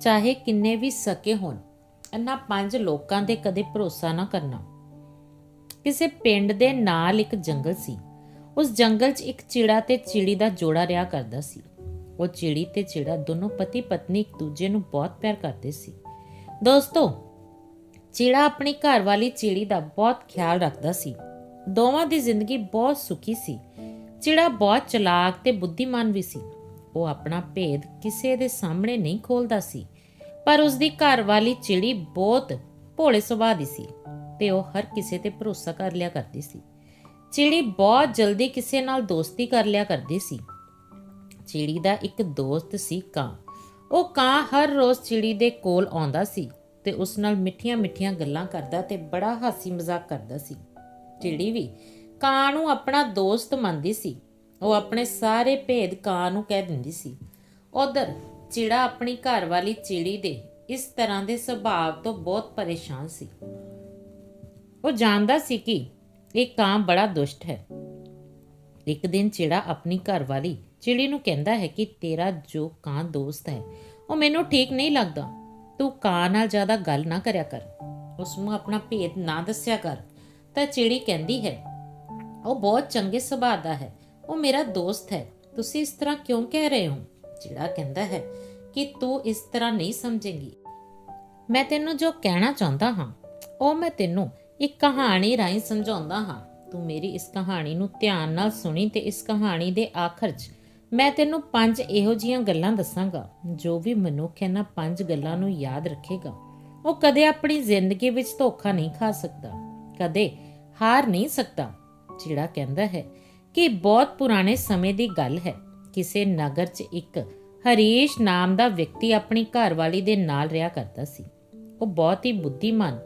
ਚਾਹੇ ਕਿੰਨੇ ਵੀ ਸਕੇ ਹੋਣ, ਇਹਨਾਂ ਪੰਜ ਲੋਕਾਂ ਦੇ ਕਦੇ ਭਰੋਸਾ ਨਾ ਕਰਨਾ। ਕਿਸੇ ਪਿੰਡ ਦੇ ਨਾਲ ਇੱਕ ਜੰਗਲ ਸੀ। ਉਸ ਜੰਗਲ 'ਚ ਇੱਕ ਚਿੜਾ ਤੇ ਚਿੜੀ ਦਾ ਜੋੜਾ ਰਿਹਾ ਕਰਦਾ ਸੀ। ਉਹ ਚਿੜੀ ਤੇ ਚਿੜਾ ਦੋਨੋਂ ਪਤੀ ਪਤਨੀ ਇੱਕ ਦੂਜੇ ਨੂੰ ਬਹੁਤ ਪਿਆਰ ਕਰਦੇ ਸੀ। ਦੋਸਤੋ, ਚਿੜਾ ਆਪਣੀ ਘਰਵਾਲੀ ਚਿੜੀ ਦਾ ਬਹੁਤ ਖਿਆਲ ਰੱਖਦਾ ਸੀ। ਦੋਵਾਂ ਦੀ ਜ਼ਿੰਦਗੀ ਬਹੁਤ ਸੁਖੀ ਸੀ। ਚਿੜਾ ਬਹੁਤ ਚਲਾਕ ਤੇ ਬੁੱਧੀਮਾਨ ਵੀ ਸੀ। ਉਹ ਆਪਣਾ ਭੇਦ ਕਿਸੇ ਦੇ ਸਾਹਮਣੇ ਨਹੀਂ ਖੋਲਦਾ ਸੀ। ਪਰ ਉਸ ਦੀ ਘਰਵਾਲੀ ਚਿੜੀ ਬਹੁਤ ਭੋਲੇ ਸੁਭਾਅ ਦੀ ਸੀ ਤੇ ਉਹ ਹਰ ਕਿਸੇ ਤੇ ਭਰੋਸਾ ਕਰ ਲਿਆ ਕਰਦੀ ਸੀ। ਚਿੜੀ ਬਹੁਤ ਜਲਦੀ ਕਿਸੇ ਨਾਲ ਦੋਸਤੀ ਕਰ ਲਿਆ ਕਰਦੀ ਸੀ। ਚਿੜੀ ਦਾ ਇੱਕ ਦੋਸਤ ਸੀ ਕਾਂ। ਉਹ ਕਾਂ ਹਰ ਰੋਜ਼ ਚਿੜੀ ਦੇ ਕੋਲ ਆਉਂਦਾ ਸੀ ਤੇ ਉਸ ਨਾਲ ਮਿੱਠੀਆਂ-ਮਿੱਠੀਆਂ ਗੱਲਾਂ ਕਰਦਾ ਤੇ ਬੜਾ ਹਾਸੀ ਮਜ਼ਾਕ ਕਰਦਾ ਸੀ। ਚਿੜੀ ਵੀ ਕਾਂ ਨੂੰ ਆਪਣਾ ਦੋਸਤ ਮੰਨਦੀ ਸੀ। ਉਹ ਆਪਣੇ ਸਾਰੇ ਭੇਦ ਕਾਂ ਨੂੰ ਕਹਿ ਦਿੰਦੀ ਸੀ। ਉਧਰ ਚਿੜਾ ਆਪਣੀ ਘਰਵਾਲੀ ਚਿੜੀ ਦੇ ਇਸ ਤਰ੍ਹਾਂ ਦੇ ਸੁਭਾਅ ਤੋਂ ਬਹੁਤ ਪਰੇਸ਼ਾਨ ਸੀ। ਉਹ ਜਾਣਦਾ ਸੀ ਕਿ ਇਹ ਕਾਂ ਬੜਾ ਦੁਸ਼ਟ ਹੈ। ਇੱਕ ਦਿਨ ਚਿੜਾ ਆਪਣੀ ਘਰਵਾਲੀ ਚਿੜੀ ਨੂੰ ਕਹਿੰਦਾ ਹੈ ਕਿ ਤੇਰਾ ਜੋ ਕਾਂ ਦੋਸਤ ਹੈ, ਉਹ ਮੈਨੂੰ ਠੀਕ ਨਹੀਂ ਲੱਗਦਾ। ਤੂੰ ਕਾਂ ਨਾਲ ਜ਼ਿਆਦਾ ਗੱਲ ਨਾ ਕਰਿਆ ਕਰ। ਉਸ ਨੂੰ ਆਪਣਾ ਭੇਦ ਨਾ ਦੱਸਿਆ ਕਰ। ਤਾਂ ਚਿੜੀ ਕਹਿੰਦੀ ਹੈ, ਉਹ ਬਹੁਤ ਚੰਗੇ ਸੁਭਾਅ ਦਾ ਹੈ। ਉਹ ਮੇਰਾ ਦੋਸਤ ਹੈ। ਤੁਸੀਂ ਇਸ ਤਰ੍ਹਾਂ ਕਿਉਂ ਕਹਿ ਰਹੇ ਹੋ? ਚਿੜਾ ਕਹਿੰਦਾ ਹੈ ਕਿ ਤੂੰ ਇਸ ਤਰ੍ਹਾਂ ਨਹੀਂ ਸਮਝੇਂਗੀ। ਮੈਂ ਤੈਨੂੰ ਜੋ ਕਹਿਣਾ ਚਾਹੁੰਦਾ ਹਾਂ, ਉਹ ਮੈਂ ਤੈਨੂੰ ਇੱਕ ਕਹਾਣੀ ਰਾਹੀਂ ਸਮਝਾਉਂਦਾ ਹਾਂ। ਤੂੰ ਮੇਰੀ ਇਸ ਕਹਾਣੀ ਨੂੰ ਧਿਆਨ ਨਾਲ ਸੁਣੀ ਤੇ ਇਸ ਕਹਾਣੀ ਦੇ ਆਖਰ 'ਚ ਮੈਂ ਤੈਨੂੰ ਪੰਜ ਇਹੋ ਜੀਆਂ ਗੱਲਾਂ ਦੱਸਾਂਗਾ, ਜੋ ਵੀ ਮਨੁੱਖ ਇਹਨਾਂ ਪੰਜ ਗੱਲਾਂ ਨੂੰ ਯਾਦ ਰੱਖੇਗਾ। ਉਹ ਕਦੇ ਆਪਣੀ ਜ਼ਿੰਦਗੀ ਵਿੱਚ ਧੋਖਾ ਨਹੀਂ ਖਾ ਸਕਦਾ, ਕਦੇ ਹਾਰ ਨਹੀਂ ਸਕਦਾ, ਜਿਹੜਾ ਕਹਿੰਦਾ ਹੈ ਕਿ ਬਹੁਤ ਪੁਰਾਣੇ ਸਮੇਂ ਦੀ ਗੱਲ ਹੈ। ਕਿਸੇ ਨਗਰ 'ਚ ਇੱਕ ਹਰੀਸ਼ ਨਾਮ ਦਾ ਵਿਅਕਤੀ ਆਪਣੀ ਘਰਵਾਲੀ ਦੇ ਨਾਲ ਰਿਹਾ ਕਰਦਾ ਸੀ। ਉਹ ਬਹੁਤ ਹੀ ਬੁੱਧੀਮਾਨ,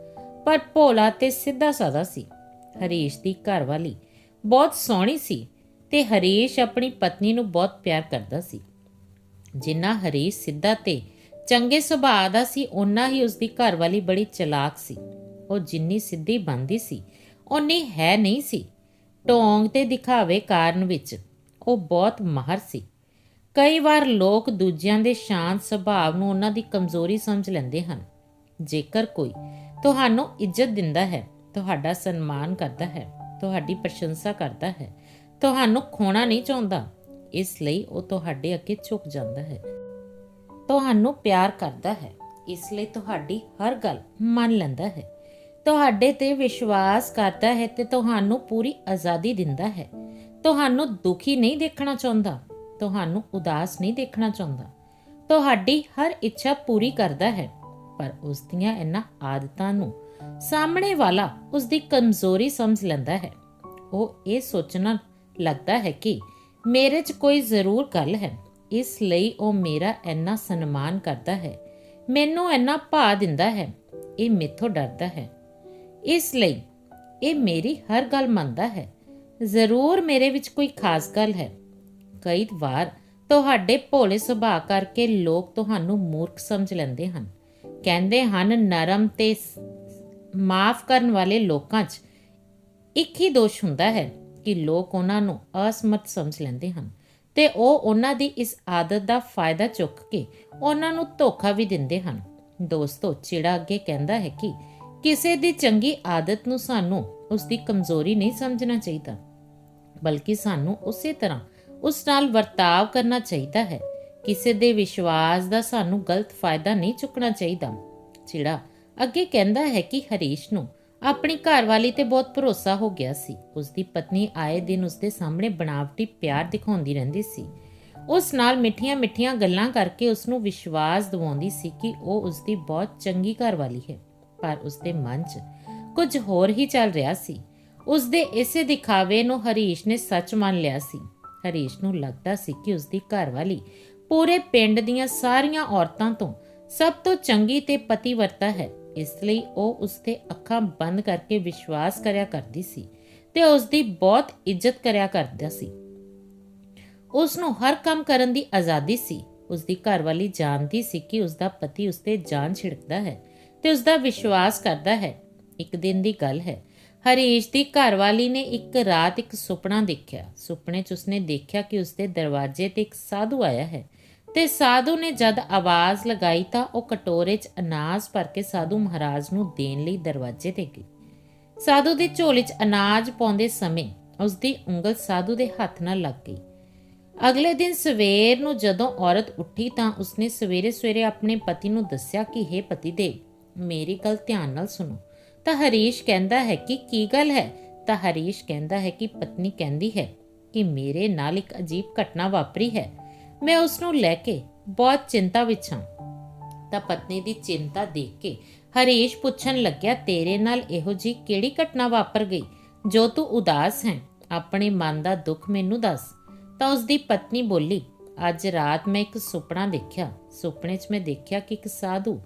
ਪਰ ਭੋਲਾ ਤੇ ਸਿੱਧਾ ਸਾਦਾ ਸੀ। ਹਰੀਸ਼ ਦੀ ਘਰਵਾਲੀ ਬਹੁਤ ਸੋਹਣੀ ਸੀ ਤੇ ਹਰੀਸ਼ ਆਪਣੀ ਪਤਨੀ ਨੂੰ ਬਹੁਤ ਪਿਆਰ ਕਰਦਾ ਸੀ। ਜਿੰਨਾ ਹਰੀਸ਼ ਸਿੱਧਾ ਤੇ ਚੰਗੇ ਸੁਭਾਅ ਦਾ ਸੀ, ਓਨਾ ਹੀ ਉਸ ਦੀ ਘਰਵਾਲੀ ਬੜੀ ਚਲਾਕ ਸੀ। ਉਹ ਜਿੰਨੀ ਸਿੱਧੀ ਬੰਦੀ ਸੀ, ਓਨੀ ਹੈ ਨਹੀਂ ਸੀ। ਢੋਂਗ ਤੇ ਦਿਖਾਵੇ ਕਾਰਨ ਵਿੱਚ ਉਹ ਬਹੁਤ ਮਾਹਰ ਸੀ। ਕਈ ਵਾਰ ਲੋਕ ਦੂਜਿਆਂ ਦੇ ਸ਼ਾਂਤ ਸੁਭਾਅ ਨੂੰ ਉਹਨਾਂ ਦੀ ਕਮਜ਼ੋਰੀ ਸਮਝ ਲੈਂਦੇ ਹਨ। ਜੇਕਰ ਕੋਈ ਤੁਹਾਨੂੰ ਇੱਜ਼ਤ ਦਿੰਦਾ ਹੈ, ਤੁਹਾਡਾ ਸਨਮਾਨ ਕਰਦਾ ਹੈ, ਤੁਹਾਡੀ ਪ੍ਰਸ਼ੰਸਾ ਕਰਦਾ ਹੈ, ਤੁਹਾਨੂੰ ਖੋਣਾ ਨਹੀਂ ਚਾਹੁੰਦਾ, ਇਸ ਲਈ ਉਹ ਤੁਹਾਡੇ ਅੱਗੇ ਝੁਕ ਜਾਂਦਾ ਹੈ। ਤੁਹਾਨੂੰ ਪਿਆਰ ਕਰਦਾ ਹੈ, ਇਸ ਲਈ ਤੁਹਾਡੀ ਹਰ ਗੱਲ ਮੰਨ ਲੈਂਦਾ ਹੈ। ਤੁਹਾਡੇ ਤੇ ਵਿਸ਼ਵਾਸ ਕਰਦਾ ਹੈ ਤੇ ਤੁਹਾਨੂੰ ਪੂਰੀ ਆਜ਼ਾਦੀ ਦਿੰਦਾ ਹੈ। ਤੁਹਾਨੂੰ ਦੁਖੀ ਨਹੀਂ ਦੇਖਣਾ ਚਾਹੁੰਦਾ। ਤੁਹਾਨੂੰ ਉਦਾਸ ਨਹੀਂ ਦੇਖਣਾ ਚਾਹੁੰਦਾ। ਤੁਹਾਡੀ ਹਰ ਇੱਛਾ ਪੂਰੀ ਕਰਦਾ ਹੈ, ਪਰ ਉਸ ਦੀਆਂ ਇਹਨਾਂ ਆਦਤਾਂ ਨੂੰ ਸਾਹਮਣੇ ਵਾਲਾ ਉਸ ਦੀ ਕਮਜ਼ੋਰੀ ਸਮਝ ਲੈਂਦਾ ਹੈ। ਉਹ ਇਹ ਸੋਚਣਾ ਲੱਗਦਾ ਹੈ ਕਿ ਮੇਰੇ 'ਚ ਕੋਈ ਜ਼ਰੂਰ ਗੱਲ ਹੈ। ਇਸ ਲਈ ਉਹ ਮੇਰਾ ਇੰਨਾ ਸਨਮਾਨ ਕਰਦਾ ਹੈ। ਮੈਨੂੰ ਇੰਨਾ ਭਾ ਦਿੰਦਾ ਹੈ। ਇਹ ਮੇਥੋਂ ਡਰਦਾ ਹੈ। ਇਸ ਲਈ ਇਹ ਮੇਰੀ ਹਰ ਗੱਲ ਮੰਨਦਾ ਹੈ। ਜ਼ਰੂਰ ਮੇਰੇ ਵਿੱਚ ਕੋਈ ਖਾਸ ਗੱਲ ਹੈ। ਕਈ ਵਾਰ ਤੁਹਾਡੇ ਭੋਲੇ ਸੁਭਾਅ ਕਰਕੇ ਲੋਕ ਤੁਹਾਨੂੰ ਮੂਰਖ ਸਮਝ ਲੈਂਦੇ ਹਨ। ਕਹਿੰਦੇ ਹਨ, ਨਰਮ ਤੇ ਮਾਫ ਕਰਨ ਵਾਲੇ ਲੋਕਾਂ 'ਚ ਇੱਕ ਹੀ ਦੋਸ਼ ਹੁੰਦਾ ਹੈ ਕਿ ਲੋਕ ਉਹਨਾਂ ਨੂੰ ਅਸਮਰਥ ਸਮਝ ਲੈਂਦੇ ਹਨ ਤੇ ਉਹ ਉਹਨਾਂ ਦੀ ਇਸ ਆਦਤ ਦਾ ਫਾਇਦਾ ਚੁੱਕ ਕੇ ਉਹਨਾਂ ਨੂੰ ਧੋਖਾ ਵੀ ਦਿੰਦੇ ਹਨ। ਦੋਸਤੋ, ਚਿੜਾ ਅੱਗੇ ਕਹਿੰਦਾ ਹੈ ਕਿ ਕਿਸੇ ਦੀ ਚੰਗੀ ਆਦਤ ਨੂੰ ਸਾਨੂੰ ਉਸ ਦੀ ਕਮਜ਼ੋਰੀ ਨਹੀਂ ਸਮਝਣਾ ਚਾਹੀਦਾ, ਬਲਕਿ ਸਾਨੂੰ ਉਸੇ ਤਰ੍ਹਾਂ ਉਸ ਨਾਲ ਵਰਤਾਵ ਕਰਨਾ ਚਾਹੀਦਾ ਹੈ। ਕਿਸੇ ਦੇ ਵਿਸ਼ਵਾਸ ਦਾ ਸਾਨੂੰ ਗਲਤ ਫਾਇਦਾ ਨਹੀਂ ਚੁੱਕਣਾ ਚਾਹੀਦਾ ਚਿੜਾ ਅੱਗੇ ਕਹਿੰਦਾ ਹੈ ਕਿ ਹਰੀਸ਼ ਨੂੰ ਆਪਣੀ ਘਰਵਾਲੀ ਤੇ ਬਹੁਤ ਭਰੋਸਾ ਹੋ ਗਿਆ ਸੀ। ਉਸ ਦੀ ਪਤਨੀ ਆਏ ਦਿਨ ਉਸ ਦੇ ਸਾਹਮਣੇ ਬਣਾਵਟੀ ਪਿਆਰ ਦਿਖਾਉਂਦੀ ਰਹਿੰਦੀ ਸੀ। ਉਸ ਨਾਲ ਮਿੱਠੀਆਂ-ਮਿੱਠੀਆਂ ਗੱਲਾਂ ਕਰਕੇ ਉਸ ਨੂੰ ਵਿਸ਼ਵਾਸ ਦਿਵਾਉਂਦੀ ਸੀ ਕਿ ਉਹ ਉਸ ਦੀ ਬਹੁਤ ਚੰਗੀ ਘਰਵਾਲੀ ਹੈ। ਪਰ ਉਸਦੇ ਮਨ 'ਚ ਕੁਝ ਹੋਰ ਹੀ ਚੱਲ ਰਿਹਾ ਸੀ। ਉਸਦੇ ਇਸੇ ਦਿਖਾਵੇ ਨੂੰ ਹਰੀਸ਼ ਨੇ ਸੱਚ ਮੰਨ ਲਿਆ ਸੀ। ਹਰੀਸ਼ ਨੂੰ ਲੱਗਦਾ ਸੀ ਕਿ ਉਸਦੀ ਘਰਵਾਲੀ ਪੂਰੇ ਪਿੰਡ ਦੀਆਂ ਸਾਰੀਆਂ ਔਰਤਾਂ ਤੋਂ ਸਭ ਤੋਂ ਚੰਗੀ ਤੇ ਪਤੀਵਰਤਾ ਹੈ। ਇਸ ਲਈ ਉਹ ਉਸ ਅੱਖਾਂ ਬੰਦ ਕਰਕੇ ਵਿਸ਼ਵਾਸ ਕਰਿਆ ਕਰਦੀ ਸੀ ਤੇ ਉਸਦੀ ਬਹੁਤ ਇੱਜ਼ਤ ਕਰਿਆ ਕਰਦਾ ਸੀ। ਉਸ ਨੂੰ ਹਰ ਕੰਮ ਕਰਨ ਦੀ ਆਜ਼ਾਦੀ ਸੀ। ਉਸਦੀ ਘਰਵਾਲੀ ਜਾਣਦੀ ਸੀ ਕਿ ਉਸਦਾ ਪਤੀ ਉਸ ਜਾਨ ਛਿੜਕਦਾ ਹੈ। ਤੇ ਉਸ ਦਾ ਵਿਸ਼ਵਾਸ ਕਰਦਾ ਹੈ। ਇੱਕ ਦਿਨ ਦੀ ਗੱਲ ਹੈ। ਹਰੀਸ਼ ਦੀ ਘਰਵਾਲੀ ਨੇ ਇੱਕ ਰਾਤ ਇੱਕ ਸੁਪਨਾ ਦੇਖਿਆ। ਸੁਪਨੇ 'ਚ ਉਸਨੇ ਦੇਖਿਆ ਕਿ ਉਸਦੇ ਦਰਵਾਜ਼ੇ ਤੇ ਇੱਕ ਸਾਧੂ ਆਇਆ ਹੈ ਤੇ ਸਾਧੂ ਨੇ ਜਦ ਆਵਾਜ਼ ਲਗਾਈ ਤਾਂ ਉਹ ਕਟੋਰੇ 'ਚ ਅਨਾਜ ਭਰ ਕੇ ਸਾਧੂ ਮਹਾਰਾਜ ਨੂੰ ਦੇਣ ਲਈ ਦਰਵਾਜ਼ੇ ਤੇ ਗਈ। ਸਾਧੂ ਦੀ ਝੋਲੀ 'ਚ ਅਨਾਜ ਪਾਉਂਦੇ ਸਮੇਂ ਉਸ ਦੀ ਉਂਗਲ ਸਾਧੂ ਦੇ ਹੱਥ ਨਾਲ ਲੱਗ ਗਈ। ਅਗਲੇ ਦਿਨ ਸਵੇਰ ਨੂੰ ਜਦੋਂ ਔਰਤ ਉੱਠੀ ਤਾਂ ਉਸਨੇ ਸਵੇਰੇ ਸਵੇਰੇ ਆਪਣੇ ਪਤੀ ਨੂੰ ਦੱਸਿਆ ਕਿ हे ਪਤੀ ਦੇਵ ਮੇਰੀ ਗੱਲ ਧਿਆਨ ਨਾਲ ਸੁਣੋ। ਤਾਂ ਹਰੀਸ਼ ਕਹਿੰਦਾ ਹੈ ਕਿ ਕੀ ਗੱਲ ਹੈ? ਤਾਂ ਹਰੀਸ਼ ਕਹਿੰਦਾ ਹੈ ਕਿ ਪਤਨੀ ਕਹਿੰਦੀ ਹੈ ਕਿ ਮੇਰੇ ਨਾਲ ਇੱਕ ਅਜੀਬ ਘਟਨਾ ਵਾਪਰੀ ਹੈ। ਮੈਂ ਉਸ ਨੂੰ ਲੈ ਕੇ ਬਹੁਤ ਚਿੰਤਾ ਵਿੱਚ ਹਾਂ। ਤਾਂ ਪਤਨੀ ਦੀ ਚਿੰਤਾ ਦੇਖ ਕੇ ਹਰੀਸ਼ ਪੁੱਛਣ ਲੱਗਿਆ, ਤੇਰੇ ਨਾਲ ਇਹੋ ਜੀ ਕਿਹੜੀ ਘਟਨਾ ਵਾਪਰ ਗਈ? ਜੋ ਤੂੰ ਉਦਾਸ ਹੈ, ਆਪਣੇ ਮਨ ਦਾ ਦੁੱਖ ਮੈਨੂੰ ਦੱਸ। ਤਾਂ ਉਸ ਦੀ ਪਤਨੀ ਬੋਲੀ, ਅੱਜ ਰਾਤ ਮੈਂ ਇੱਕ ਸੁਪਨਾ ਦੇਖਿਆ। ਸੁਪਨੇ 'ਚ ਮੈਂ ਦੇਖਿਆ ਕਿ ਇੱਕ ਸਾਧੂ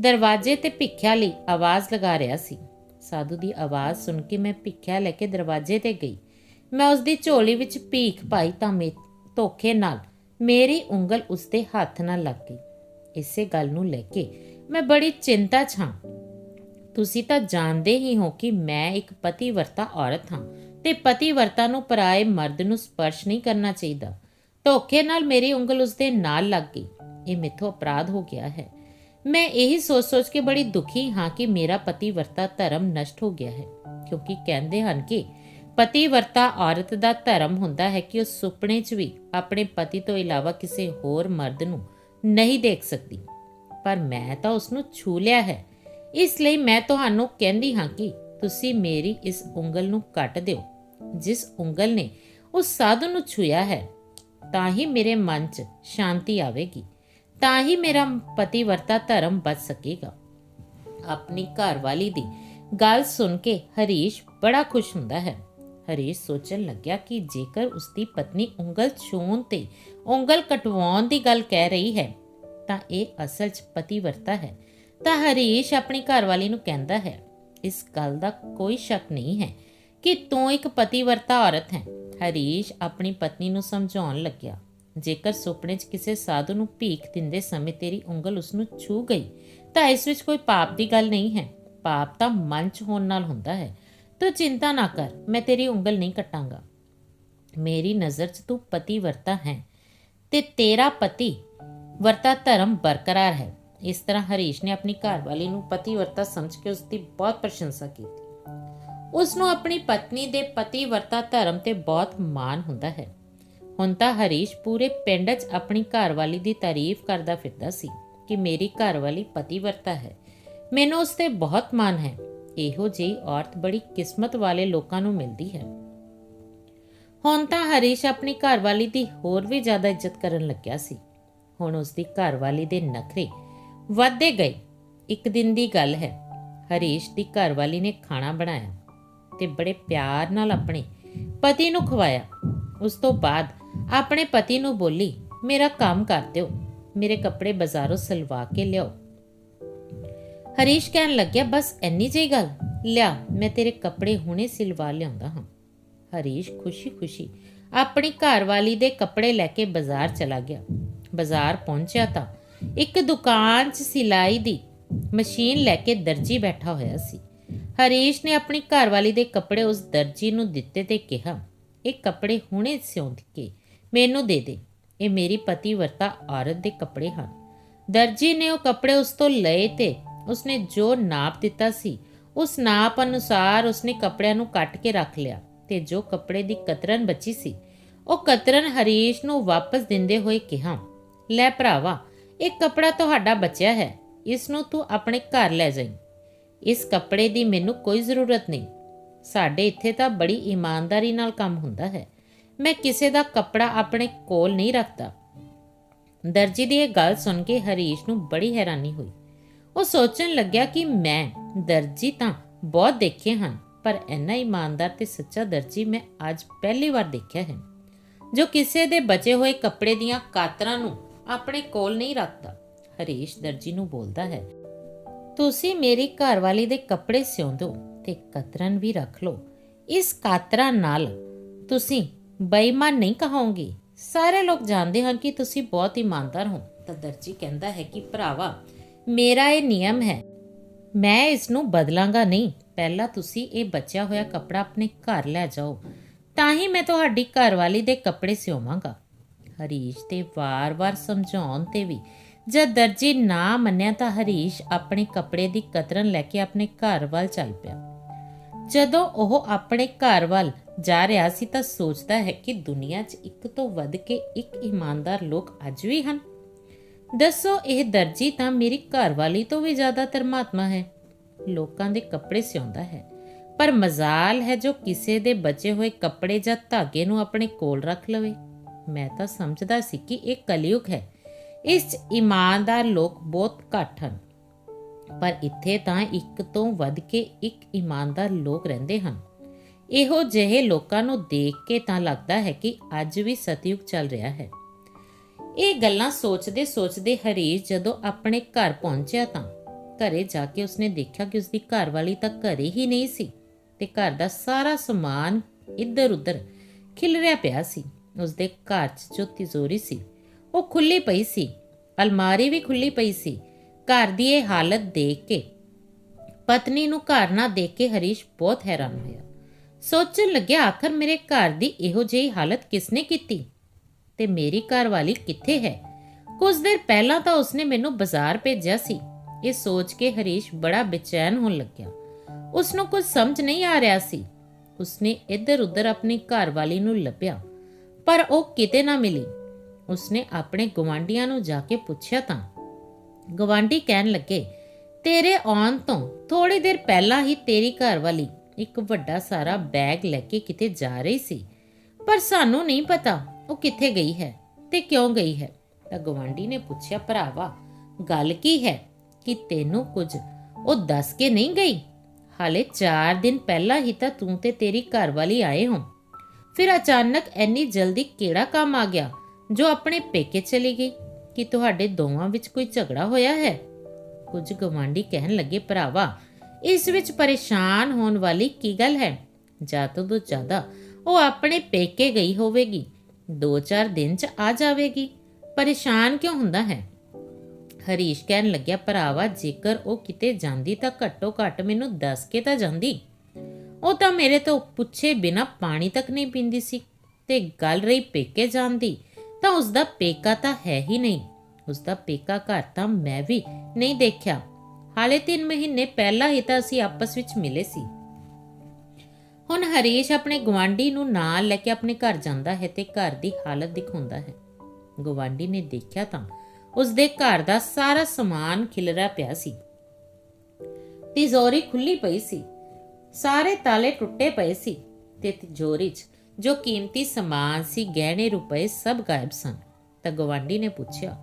ਦਰਵਾਜ਼ੇ ਤੇ ਭਿੱਖਿਆ ਲਈ ਆਵਾਜ਼ ਲਗਾ ਰਿਹਾ ਸੀ। ਸਾਧੂ ਦੀ ਆਵਾਜ਼ ਸੁਣ ਕੇ ਮੈਂ ਭਿੱਖਿਆ ਲੈ ਕੇ ਦਰਵਾਜ਼ੇ ਤੇ ਗਈ। ਮੈਂ ਉਸ ਦੀ ਝੋਲੀ ਵਿੱਚ ਭੀਖ ਪਾਈ ਤਾਂ ਮੇ ਧੋਖੇ ਨਾਲ ਮੇਰੀ ਉਂਗਲ ਉਸ ਦੇ ਹੱਥ ਨਾਲ ਲੱਗ ਗਈ। ਇਸੇ ਗੱਲ ਨੂੰ ਲੈ ਕੇ ਮੈਂ ਬੜੀ ਚਿੰਤਾ 'ਚ ਹਾਂ। ਤੁਸੀਂ ਤਾਂ ਜਾਣਦੇ ਹੀ ਹੋ ਕਿ ਮੈਂ ਇੱਕ ਪਤੀਵਰਤਾ ਔਰਤ ਹਾਂ ਤੇ ਪਤੀਵਰਤਾ ਨੂੰ ਪਰਾਏ ਮਰਦ ਨੂੰ ਸਪਰਸ਼ ਨਹੀਂ ਕਰਨਾ ਚਾਹੀਦਾ। ਧੋਖੇ ਨਾਲ ਮੇਰੀ ਉਂਗਲ ਉਸ ਦੇ ਨਾਲ ਲੱਗ ਗਈ। ਇਹ ਮੇਥੋਂ ਅਪਰਾਧ ਹੋ ਗਿਆ ਹੈ। ਮੈਂ ਇਹੀ ਸੋਚ-ਸੋਚ ਕੇ ਬੜੀ ਦੁਖੀ ਹਾਂ ਕਿ ਮੇਰਾ ਪਤੀਵਰਤਾ ਧਰਮ ਨਸ਼ਟ ਹੋ ਗਿਆ ਹੈ। ਕਿਉਂਕਿ ਕਹਿੰਦੇ ਹਨ ਕਿ ਪਤੀਵਰਤਾ ਔਰਤ ਦਾ ਧਰਮ ਹੁੰਦਾ ਹੈ ਕਿ ਉਹ ਸੁਪਨੇ 'ਚ ਵੀ ਆਪਣੇ ਪਤੀ ਤੋਂ ਇਲਾਵਾ ਕਿਸੇ ਹੋਰ ਮਰਦ ਨੂੰ ਨਹੀਂ ਦੇਖ ਸਕਦੀ। ਪਰ ਮੈਂ ਤਾਂ ਉਸ ਨੂੰ ਛੂ ਲਿਆ ਹੈ। ਇਸ ਲਈ ਮੈਂ ਤੁਹਾਨੂੰ ਕਹਿੰਦੀ ਹਾਂ ਕਿ ਤੁਸੀਂ ਮੇਰੀ ਇਸ ਉਂਗਲ ਨੂੰ ਕੱਟ ਦਿਓ। ਜਿਸ ਉਂਗਲ ਨੇ ਉਸ ਸਾਧੂ ਨੂੰ ਛੂਇਆ ਹੈ, ਤਾਂ ਹੀ ਮੇਰੇ ਮਨ 'ਚ ਸ਼ਾਂਤੀ ਆਵੇਗੀ। ਤਾਂ ਹੀ ਮੇਰਾ ਪਤੀਵਰਤਾ ਧਰਮ ਬਚ ਸਕੇਗਾ। ਆਪਣੀ ਘਰਵਾਲੀ ਦੀ ਗੱਲ ਸੁਣ ਕੇ ਹਰੀਸ਼ ਬੜਾ ਖੁਸ਼ ਹੁੰਦਾ ਹੈ। ਹਰੀਸ਼ ਸੋਚਣ ਲੱਗਿਆ ਕਿ ਜੇਕਰ ਉਸਦੀ ਪਤਨੀ ਉਂਗਲ ਛੂਣ ਤੇ ਉਂਗਲ ਕਟਵਾਉਣ ਦੀ ਗੱਲ ਕਹਿ ਰਹੀ ਹੈ, ਤਾਂ ਇਹ ਅਸਲ 'ਚ ਪਤੀਵਰਤਾ ਹੈ, ਤਾਂ ਹਰੀਸ਼ ਆਪਣੀ ਘਰਵਾਲੀ ਨੂੰ ਕਹਿੰਦਾ ਹੈ, ਇਸ ਗੱਲ ਦਾ ਕੋਈ ਸ਼ੱਕ ਨਹੀਂ ਹੈ ਕਿ ਤੂੰ ਇੱਕ ਪਤੀਵਰਤਾ ਔਰਤ ਹੈ। ਹਰੀਸ਼ ਆਪਣੀ ਪਤਨੀ ਨੂੰ ਸਮਝਾਉਣ ਲੱਗਿਆ। ਜੇਕਰ ਸੁਪਨੇ 'ਚ ਕਿਸੇ ਸਾਧੂ ਨੂੰ ਭੀਖ ਦਿੰਦੇ ਸਮੇਂ ਤੇਰੀ ਉਂਗਲ ਉਸ ਨੂੰ ਛੂ ਗਈ, ਤਾਂ ਇਸ ਵਿੱਚ ਕੋਈ ਪਾਪ ਦੀ ਗੱਲ ਨਹੀਂ ਹੈ। ਪਾਪ ਤਾਂ ਮਨ 'ਚ ਹੋਣ ਨਾਲ ਹੁੰਦਾ ਹੈ। ਤੂੰ ਚਿੰਤਾ ਨਾ ਕਰ, ਮੈਂ ਤੇਰੀ ਉਂਗਲ ਨਹੀਂ ਕੱਟਾਂਗਾ। ਮੇਰੀ ਨਜ਼ਰ 'ਚ ਤੂੰ ਪਤੀ ਵਰਤਾ ਹੈ ਤੇ ਤੇਰਾ ਪਤੀ ਵਰਤਾ ਧਰਮ ਬਰਕਰਾਰ ਹੈ। ਇਸ ਤਰ੍ਹਾਂ ਹਰੀਸ਼ ਨੇ ਆਪਣੀ ਘਰਵਾਲੀ ਨੂੰ ਪਤੀ ਵਰਤਾ ਸਮਝ ਕੇ ਉਸ ਦੀ ਬਹੁਤ ਪ੍ਰਸ਼ੰਸਾ ਕੀਤੀ। ਉਸ ਨੂੰ ਆਪਣੀ ਪਤਨੀ ਦੇ ਪਤੀ ਵਰਤਾ ਧਰਮ ਤੇ ਬਹੁਤ ਮਾਣ ਹੁੰਦਾ ਹੈ। ਹੁਣ ਤਾਂ ਹਰੀਸ਼ ਪੂਰੇ ਪਿੰਡ 'ਚ ਆਪਣੀ ਘਰਵਾਲੀ ਦੀ ਤਾਰੀਫ ਕਰਦਾ ਫਿਰਦਾ ਸੀ ਕਿ ਮੇਰੀ ਘਰਵਾਲੀ ਪਤੀ ਵਰਤਾ ਹੈ। ਮੈਨੂੰ ਉਸ ਤੇ ਬਹੁਤ ਮਾਣ ਹੈ। ਇਹੋ ਜਿਹੀ ਔਰਤ ਬੜੀ ਕਿਸਮਤ ਵਾਲੇ ਲੋਕਾਂ ਨੂੰ ਮਿਲਦੀ ਹੈ। ਹੁਣ ਤਾਂ ਹਰੀਸ਼ ਆਪਣੀ ਘਰਵਾਲੀ ਦੀ ਹੋਰ ਵੀ ਜ਼ਿਆਦਾ ਇੱਜ਼ਤ ਕਰਨ ਲੱਗਿਆ ਸੀ। ਹੁਣ ਉਸ ਦੀ ਘਰਵਾਲੀ ਦੇ ਨਖਰੇ ਵੱਧਦੇ ਗਏ। ਇੱਕ ਦਿਨ ਦੀ ਗੱਲ ਹੈ, ਹਰੀਸ਼ ਦੀ ਘਰਵਾਲੀ ਨੇ ਖਾਣਾ ਬਣਾਇਆ ਤੇ ਬੜੇ ਪਿਆਰ ਨਾਲ ਆਪਣੇ ਪਤੀ ਨੂੰ ਖਵਾਇਆ। ਉਸ ਤੋਂ ਬਾਅਦ ਆਪਣੇ ਪਤੀ ਨੂੰ ਬੋਲੀ, ਮੇਰਾ ਕੰਮ ਕਰ ਦਿਓ। ਮੇਰੇ ਕੱਪੜੇ ਬਾਜ਼ਾਰੋਂ ਸਲਵਾ ਕੇ ਲਿਆਓ। ਹਰੀਸ਼ ਕਹਿਣ ਲੱਗਿਆ, ਬਸ ਇੰਨੀ ਜਿਹੀ ਗੱਲ? ਲਿਆ, ਮੈਂ ਤੇਰੇ ਕੱਪੜੇ ਹੁਣੇ ਸਿਲਵਾ ਲਿਆਉਂਦਾ ਹਾਂ। ਹਰੀਸ਼ ਖੁਸ਼ੀ-ਖੁਸ਼ੀ ਆਪਣੀ ਘਰਵਾਲੀ ਦੇ ਕੱਪੜੇ ਲੈ ਕੇ ਬਾਜ਼ਾਰ ਚਲਾ ਗਿਆ। ਬਾਜ਼ਾਰ ਪਹੁੰਚਿਆ ਤਾਂ ਇੱਕ ਦੁਕਾਨ 'ਚ ਸਿਲਾਈ ਦੀ ਮਸ਼ੀਨ ਲੈ ਕੇ ਦਰਜੀ ਬੈਠਾ ਹੋਇਆ ਸੀ। ਹਰੀਸ਼ ਨੇ ਆਪਣੀ ਘਰਵਾਲੀ ਦੇ ਕੱਪੜੇ ਉਸ ਦਰਜੀ ਨੂੰ ਦਿੱਤੇ ਤੇ ਕਿਹਾ, ਇਹ ਕੱਪੜੇ ਹੁਣੇ ਸਿਉਂ ਕੇ ਮੈਨੂੰ ਦੇ ਦੇ। ਇਹ ਮੇਰੀ ਪਤੀਵਰਤਾ ਔਰਤ ਦੇ ਕੱਪੜੇ ਹਨ। ਦਰਜੀ ਨੇ ਉਹ ਕੱਪੜੇ ਉਸ ਤੋਂ ਲਏ ਤੇ ਉਸਨੇ ਜੋ ਨਾਪ ਦਿੱਤਾ ਸੀ, ਉਸ ਨਾਪ ਅਨੁਸਾਰ ਉਸਨੇ ਕੱਪੜਿਆਂ ਨੂੰ ਕੱਟ ਕੇ ਰੱਖ ਲਿਆ ਤੇ ਜੋ ਕੱਪੜੇ ਦੀ ਕਤਰਨ ਬਚੀ ਸੀ, ਉਹ ਕਤਰਨ ਹਰੀਸ਼ ਨੂੰ ਵਾਪਸ ਦਿੰਦੇ ਹੋਏ ਕਿਹਾ, ਲੈ ਭਰਾਵਾ, ਇਹ ਕੱਪੜਾ ਤੁਹਾਡਾ ਬਚਿਆ ਹੈ, ਇਸ ਨੂੰ ਤੂੰ ਆਪਣੇ ਘਰ ਲੈ ਜਾਈਂ। ਇਸ ਕੱਪੜੇ ਦੀ ਮੈਨੂੰ ਕੋਈ ਜ਼ਰੂਰਤ ਨਹੀਂ। ਸਾਡੇ ਇੱਥੇ ਤਾਂ ਬੜੀ ਇਮਾਨਦਾਰੀ ਨਾਲ ਕੰਮ ਹੁੰਦਾ ਹੈ। ਮੈਂ ਕਿਸੇ ਦਾ ਕੱਪੜਾ ਆਪਣੇ ਕੋਲ ਨਹੀਂ ਰੱਖਦਾ। ਦਰਜੀ ਦੀ ਇਹ ਗੱਲ ਸੁਣ ਕੇ ਹਰੀਸ਼ ਨੂੰ ਬੜੀ ਹੈਰਾਨੀ ਹੋਈ। ਉਹ ਸੋਚਣ ਲੱਗਿਆ ਕਿ ਮੈਂ ਦਰਜੀ ਤਾਂ ਬਹੁਤ ਦੇਖੇ ਹਨ, ਪਰ ਇੰਨਾ ਇਮਾਨਦਾਰ ਤੇ ਸੱਚਾ ਦਰਜੀ ਮੈਂ ਅੱਜ ਪਹਿਲੀ ਵਾਰ ਦੇਖਿਆ ਹੈ, ਜੋ ਕਿਸੇ ਦੇ ਬਚੇ ਹੋਏ ਕੱਪੜੇ ਦੀਆਂ ਕਾਤਰਾਂ ਨੂੰ ਆਪਣੇ ਕੋਲ ਨਹੀਂ ਰੱਖਦਾ। ਹਰੀਸ਼ ਦਰਜੀ ਨੂੰ ਬੋਲਦਾ ਹੈ, ਤੁਸੀਂ ਮੇਰੀ ਘਰਵਾਲੀ ਦੇ ਕੱਪੜੇ ਸਿਉਂ ਦਿਓ ਤੇ ਕਤਰਨ ਵੀ ਰੱਖ ਲਓ। ਇਸ ਕਾਤਰਾ ਨਾਲ ਤੁਸੀਂ ਬੇਈਮਾਨ ਨਹੀਂ ਕਹੋਗੇ ਸਾਰੇ ਲੋਕ ਜਾਣਦੇ ਹਨ ਕਿ ਤੁਸੀਂ ਬਹੁਤ ਇਮਾਨਦਾਰ ਹੋ। ਤਾਂ ਦਰਜੀ ਕਹਿੰਦਾ ਹੈ ਕਿ ਭਰਾਵਾ, ਮੇਰਾ ਇਹ ਨਿਯਮ ਹੈ। ਮੈਂ ਇਸ ਨੂੰ ਬਦਲਾਂਗਾ ਨਹੀਂ। ਪਹਿਲਾਂ ਤੁਸੀਂ ਇਹ ਬਚਿਆ ਹੋਇਆ ਕੱਪੜਾ ਆਪਣੇ ਘਰ ਲੈ ਜਾਓ। ਤਾਂ ਹੀ ਮੈਂ ਤੁਹਾਡੀ ਘਰਵਾਲੀ ਦੇ ਕੱਪੜੇ ਸਿਉਵਾਂਗਾ। ਹਰੀਸ਼ ਤੇ ਵਾਰ-ਵਾਰ ਸਮਝਾਉਣ ਤੇ ਵੀ ਜਦ ਦਰਜੀ ਨਾ ਮੰਨਿਆ ਤਾਂ ਹਰੀਸ਼ ਆਪਣੇ ਕੱਪੜੇ ਦੀ ਕਤਰਨ ਲੈ ਕੇ ਆਪਣੇ ਘਰ ਵੱਲ ਚੱਲ ਪਿਆ। ਜਦੋਂ ਉਹ ਆਪਣੇ ਘਰ ਵੱਲ ਜਾ ਰਿਹਾ ਸੀ ਤਾਂ ਸੋਚਦਾ ਹੈ ਕਿ ਦੁਨੀਆ 'ਚ ਇੱਕ ਤੋਂ ਵੱਧ ਕੇ ਇੱਕ ਇਮਾਨਦਾਰ ਲੋਕ ਅੱਜ ਵੀ ਹਨ। ਦੱਸੋ, ਇਹ ਦਰਜੀ ਤਾਂ ਮੇਰੀ ਘਰਵਾਲੀ ਤੋਂ ਵੀ ਜ਼ਿਆਦਾ ਧਰਮਾਤਮਾ ਹੈ। ਲੋਕਾਂ ਦੇ ਕੱਪੜੇ ਸਿਉਂਦਾ ਹੈ। ਪਰ ਮਜ਼ਾਲ ਹੈ ਜੋ ਕਿਸੇ ਦੇ ਬਚੇ ਹੋਏ ਕੱਪੜੇ ਜਾਂ ਧਾਗੇ ਨੂੰ ਆਪਣੇ ਕੋਲ ਰੱਖ ਲਵੇ। ਮੈਂ ਤਾਂ ਸਮਝਦਾ ਸੀ ਕਿ ਇਹ ਕਲਯੁਗ ਹੈ। ਇਸ 'ਚ ਇਮਾਨਦਾਰ ਲੋਕ ਬਹੁਤ ਘੱਟ ਹਨ। ਪਰ ਇੱਥੇ ਤਾਂ ਇੱਕ ਤੋਂ ਵੱਧ ਕੇ ਇੱਕ ਇਮਾਨਦਾਰ ਲੋਕ ਰਹਿੰਦੇ ਹਨ। ਇਹੋ ਜਿਹੇ ਲੋਕਾਂ ਨੂੰ ਦੇਖ ਕੇ ਤਾਂ ਲੱਗਦਾ ਹੈ ਕਿ ਅੱਜ ਵੀ ਸਤਯੁਗ ਚੱਲ ਰਿਹਾ ਹੈ। ਇਹ ਗੱਲਾਂ ਸੋਚਦੇ ਸੋਚਦੇ ਹਰੀਸ਼ ਜਦੋਂ ਆਪਣੇ ਘਰ ਪਹੁੰਚਿਆ ਤਾਂ ਘਰੇ ਜਾ ਕੇ ਉਸਨੇ ਦੇਖਿਆ ਕਿ ਉਸਦੀ ਘਰਵਾਲੀ ਤਾਂ ਘਰੇ ਹੀ ਨਹੀਂ ਸੀ ਤੇ ਘਰ ਦਾ ਸਾਰਾ ਸਮਾਨ ਇੱਧਰ ਉੱਧਰ ਖਿਲਰਿਆ ਪਿਆ ਸੀ। ਉਸਦੇ ਘਰ 'ਚ ਜੋ ਤਿਜੋਰੀ ਸੀ। ਉਹ ਖੁੱਲੀ ਪਈ ਸੀ। ਅਲਮਾਰੀ ਵੀ ਖੁੱਲੀ ਪਈ ਸੀ। ਘਰ ਦੀ ਇਹ ਹਾਲਤ ਦੇਖ ਕੇ ਪਤਨੀ ਨੂੰ ਘਰ ਨਾ ਦੇਖ ਕੇ ਹਰੀਸ਼ ਬਹੁਤ ਹੈਰਾਨ ਹੋਇਆ। ਸੋਚਣ ਲੱਗਿਆ, ਆਖਰ ਮੇਰੇ ਘਰ ਦੀ ਇਹੋ ਜਿਹੀ ਹਾਲਤ ਕਿਸਨੇ ਕੀਤੀ? ਤੇ ਮੇਰੀ ਘਰਵਾਲੀ ਕਿੱਥੇ ਹੈ? ਕੁਝ ਦਿਨ ਪਹਿਲਾਂ ਤਾਂ ਉਸਨੇ ਮੈਨੂੰ ਬਾਜ਼ਾਰ ਭੇਜਿਆ ਸੀ। ਇਹ ਸੋਚ ਕੇ ਹਰੀਸ਼ ਬੜਾ ਬੇਚੈਨ ਹੋਣ ਲੱਗਿਆ। ਉਸ ਨੂੰ ਕੁਝ ਸਮਝ ਨਹੀਂ ਆ ਰਿਹਾ ਸੀ। ਉਸਨੇ ਇੱਧਰ ਉੱਧਰ ਆਪਣੀ ਘਰਵਾਲੀ ਨੂੰ ਲੱਭਿਆ, ਪਰ ਉਹ ਕਿਤੇ ਨਾ ਮਿਲੀ। ਉਸਨੇ ਆਪਣੇ ਗਵਾਂਢੀਆਂ ਨੂੰ ਜਾ ਕੇ ਪੁੱਛਿਆ ਤਾਂ। ਗਵਾਂਢੀ ਕਹਿਣ ਲੱਗੇ, ਤੇਰੇ ਆਉਣ ਤੋਂ ਥੋੜੀ ਦੇਰ ਪਹਿਲਾਂ ਹੀ ਤੇਰੀ ਘਰਵਾਲੀ ਇੱਕ ਵੱਡਾ ਸਾਰਾ ਬੈਗ ਲੈ ਕੇ ਕਿਤੇ ਜਾ ਰਹੀ ਸੀ। ਪਰ ਸਾਨੂੰ ਨਹੀਂ ਪਤਾ ਉਹ ਕਿੱਥੇ ਗਈ ਹੈ ਤੇ ਕਿਉਂ ਗਈ ਹੈ। ਤਾਂ ਗਵਾਂਢੀ ਨੇ ਪੁੱਛਿਆ, ਭਰਾਵਾ, ਗੱਲ ਕੀ ਹੈ? ਕਿ ਤੈਨੂੰ ਕੁਝ ਉਹ ਦੱਸ ਕੇ ਨਹੀਂ ਗਈ? ਹਾਲੇ 4 ਦਿਨ ਪਹਿਲਾਂ ਹੀ ਤਾਂ ਤੂੰ ਤੇ ਤੇਰੀ ਘਰਵਾਲੀ ਆਏ ਹੋ। ਫਿਰ ਅਚਾਨਕ ਐਨੀ ਜਲਦੀ ਕਿਹੜਾ ਕੰਮ ਆ ਗਿਆ ਜੋ ਆਪਣੇ ਪੇਕੇ ਚਲੀ ਗਈ? ਕਿ ਤੁਹਾਡੇ ਦੋਵਾਂ ਵਿੱਚ ਕੋਈ ਝਗੜਾ ਹੋਇਆ ਹੈ? ਕੁਝ ਗਵਾਂਢੀ ਕਹਿਣ ਲੱਗੇ, ਭਰਾਵਾ ਇਸ ਵਿੱਚ ਪਰੇਸ਼ਾਨ ਹੋਣ ਵਾਲੀ ਕੀ ਗੱਲ ਹੈ? ਜ਼ਿਆਦਾ ਤੋਂ ਜ਼ਿਆਦਾ ਉਹ ਆਪਣੇ ਪੇਕੇ ਗਈ ਹੋਵੇਗੀ। 2-4 ਦਿਨ ਚ ਆ ਜਾਵੇਗੀ। ਪਰੇਸ਼ਾਨ ਕਿਉਂ ਹੁੰਦਾ ਹੈ? ਹਰੀਸ਼ ਕਹਿਣ ਲੱਗਿਆ, ਭਰਾਵਾ, ਜੇਕਰ ਉਹ ਕਿਤੇ ਜਾਂਦੀ ਤਾਂ ਘੱਟੋ ਘੱਟ ਮੈਨੂੰ ਦੱਸ ਕੇ ਤਾਂ ਜਾਂਦੀ। ਉਹ ਤਾਂ ਮੇਰੇ ਤੋਂ ਪੁੱਛੇ ਬਿਨਾ ਪਾਣੀ ਤੱਕ ਨਹੀਂ ਪੀਂਦੀ ਸੀ। ਤੇ ਗੱਲ ਰਹੀ ਪੇਕੇ ਜਾਂਦੀ ਤਾਂ ਉਸ ਦਾ ਪੇਕਾ ਤਾਂ ਹੈ ਹੀ ਨਹੀਂ। ਉਸ ਦਾ ਪੇਕਾ ਘਰ ਤਾਂ ਮੈਂ ਵੀ ਨਹੀਂ ਦੇਖਿਆ। ਹਾਲੇ 3 ਮਹੀਨੇ ਪਹਿਲਾਂ ਹੀ ਤਾਂ ਅਸੀਂ ਆਪਸ ਵਿੱਚ ਮਿਲੇ ਸੀ। ਹੁਣ ਹਰੀਸ਼ ਆਪਣੇ ਗਵਾਂਢੀ ਨੂੰ ਨਾਲ ਲੈ ਕੇ ਆਪਣੇ ਘਰ ਜਾਂਦਾ ਹੈ ਤੇ ਘਰ ਦੀ ਹਾਲਤ ਦਿਖਾਉਂਦਾ ਹੈ। ਗਵਾਂਢੀ ਨੇ ਦੇਖਿਆ ਤਾਂ ਉਸ ਦੇ ਘਰ ਦਾ ਸਾਰਾ ਸਮਾਨ ਖਿਲਰਾ ਪਿਆ ਸੀ। ਤਿਜੋਰੀ ਖੁੱਲੀ ਪਈ ਸੀ। ਸਾਰੇ ਤਾਲੇ ਟੁੱਟੇ ਪਏ ਸੀ ਤੇ ਤਿਜੋਰੀ 'ਚ ਜੋ ਕੀਮਤੀ ਸਮਾਨ ਸੀ, ਗਹਿਣੇ, ਰੁਪਏ ਸਭ ਗਾਇਬ ਸਨ। ਤਾਂ ਗਵਾਂਢੀ ਨੇ ਪੁੱਛਿਆ,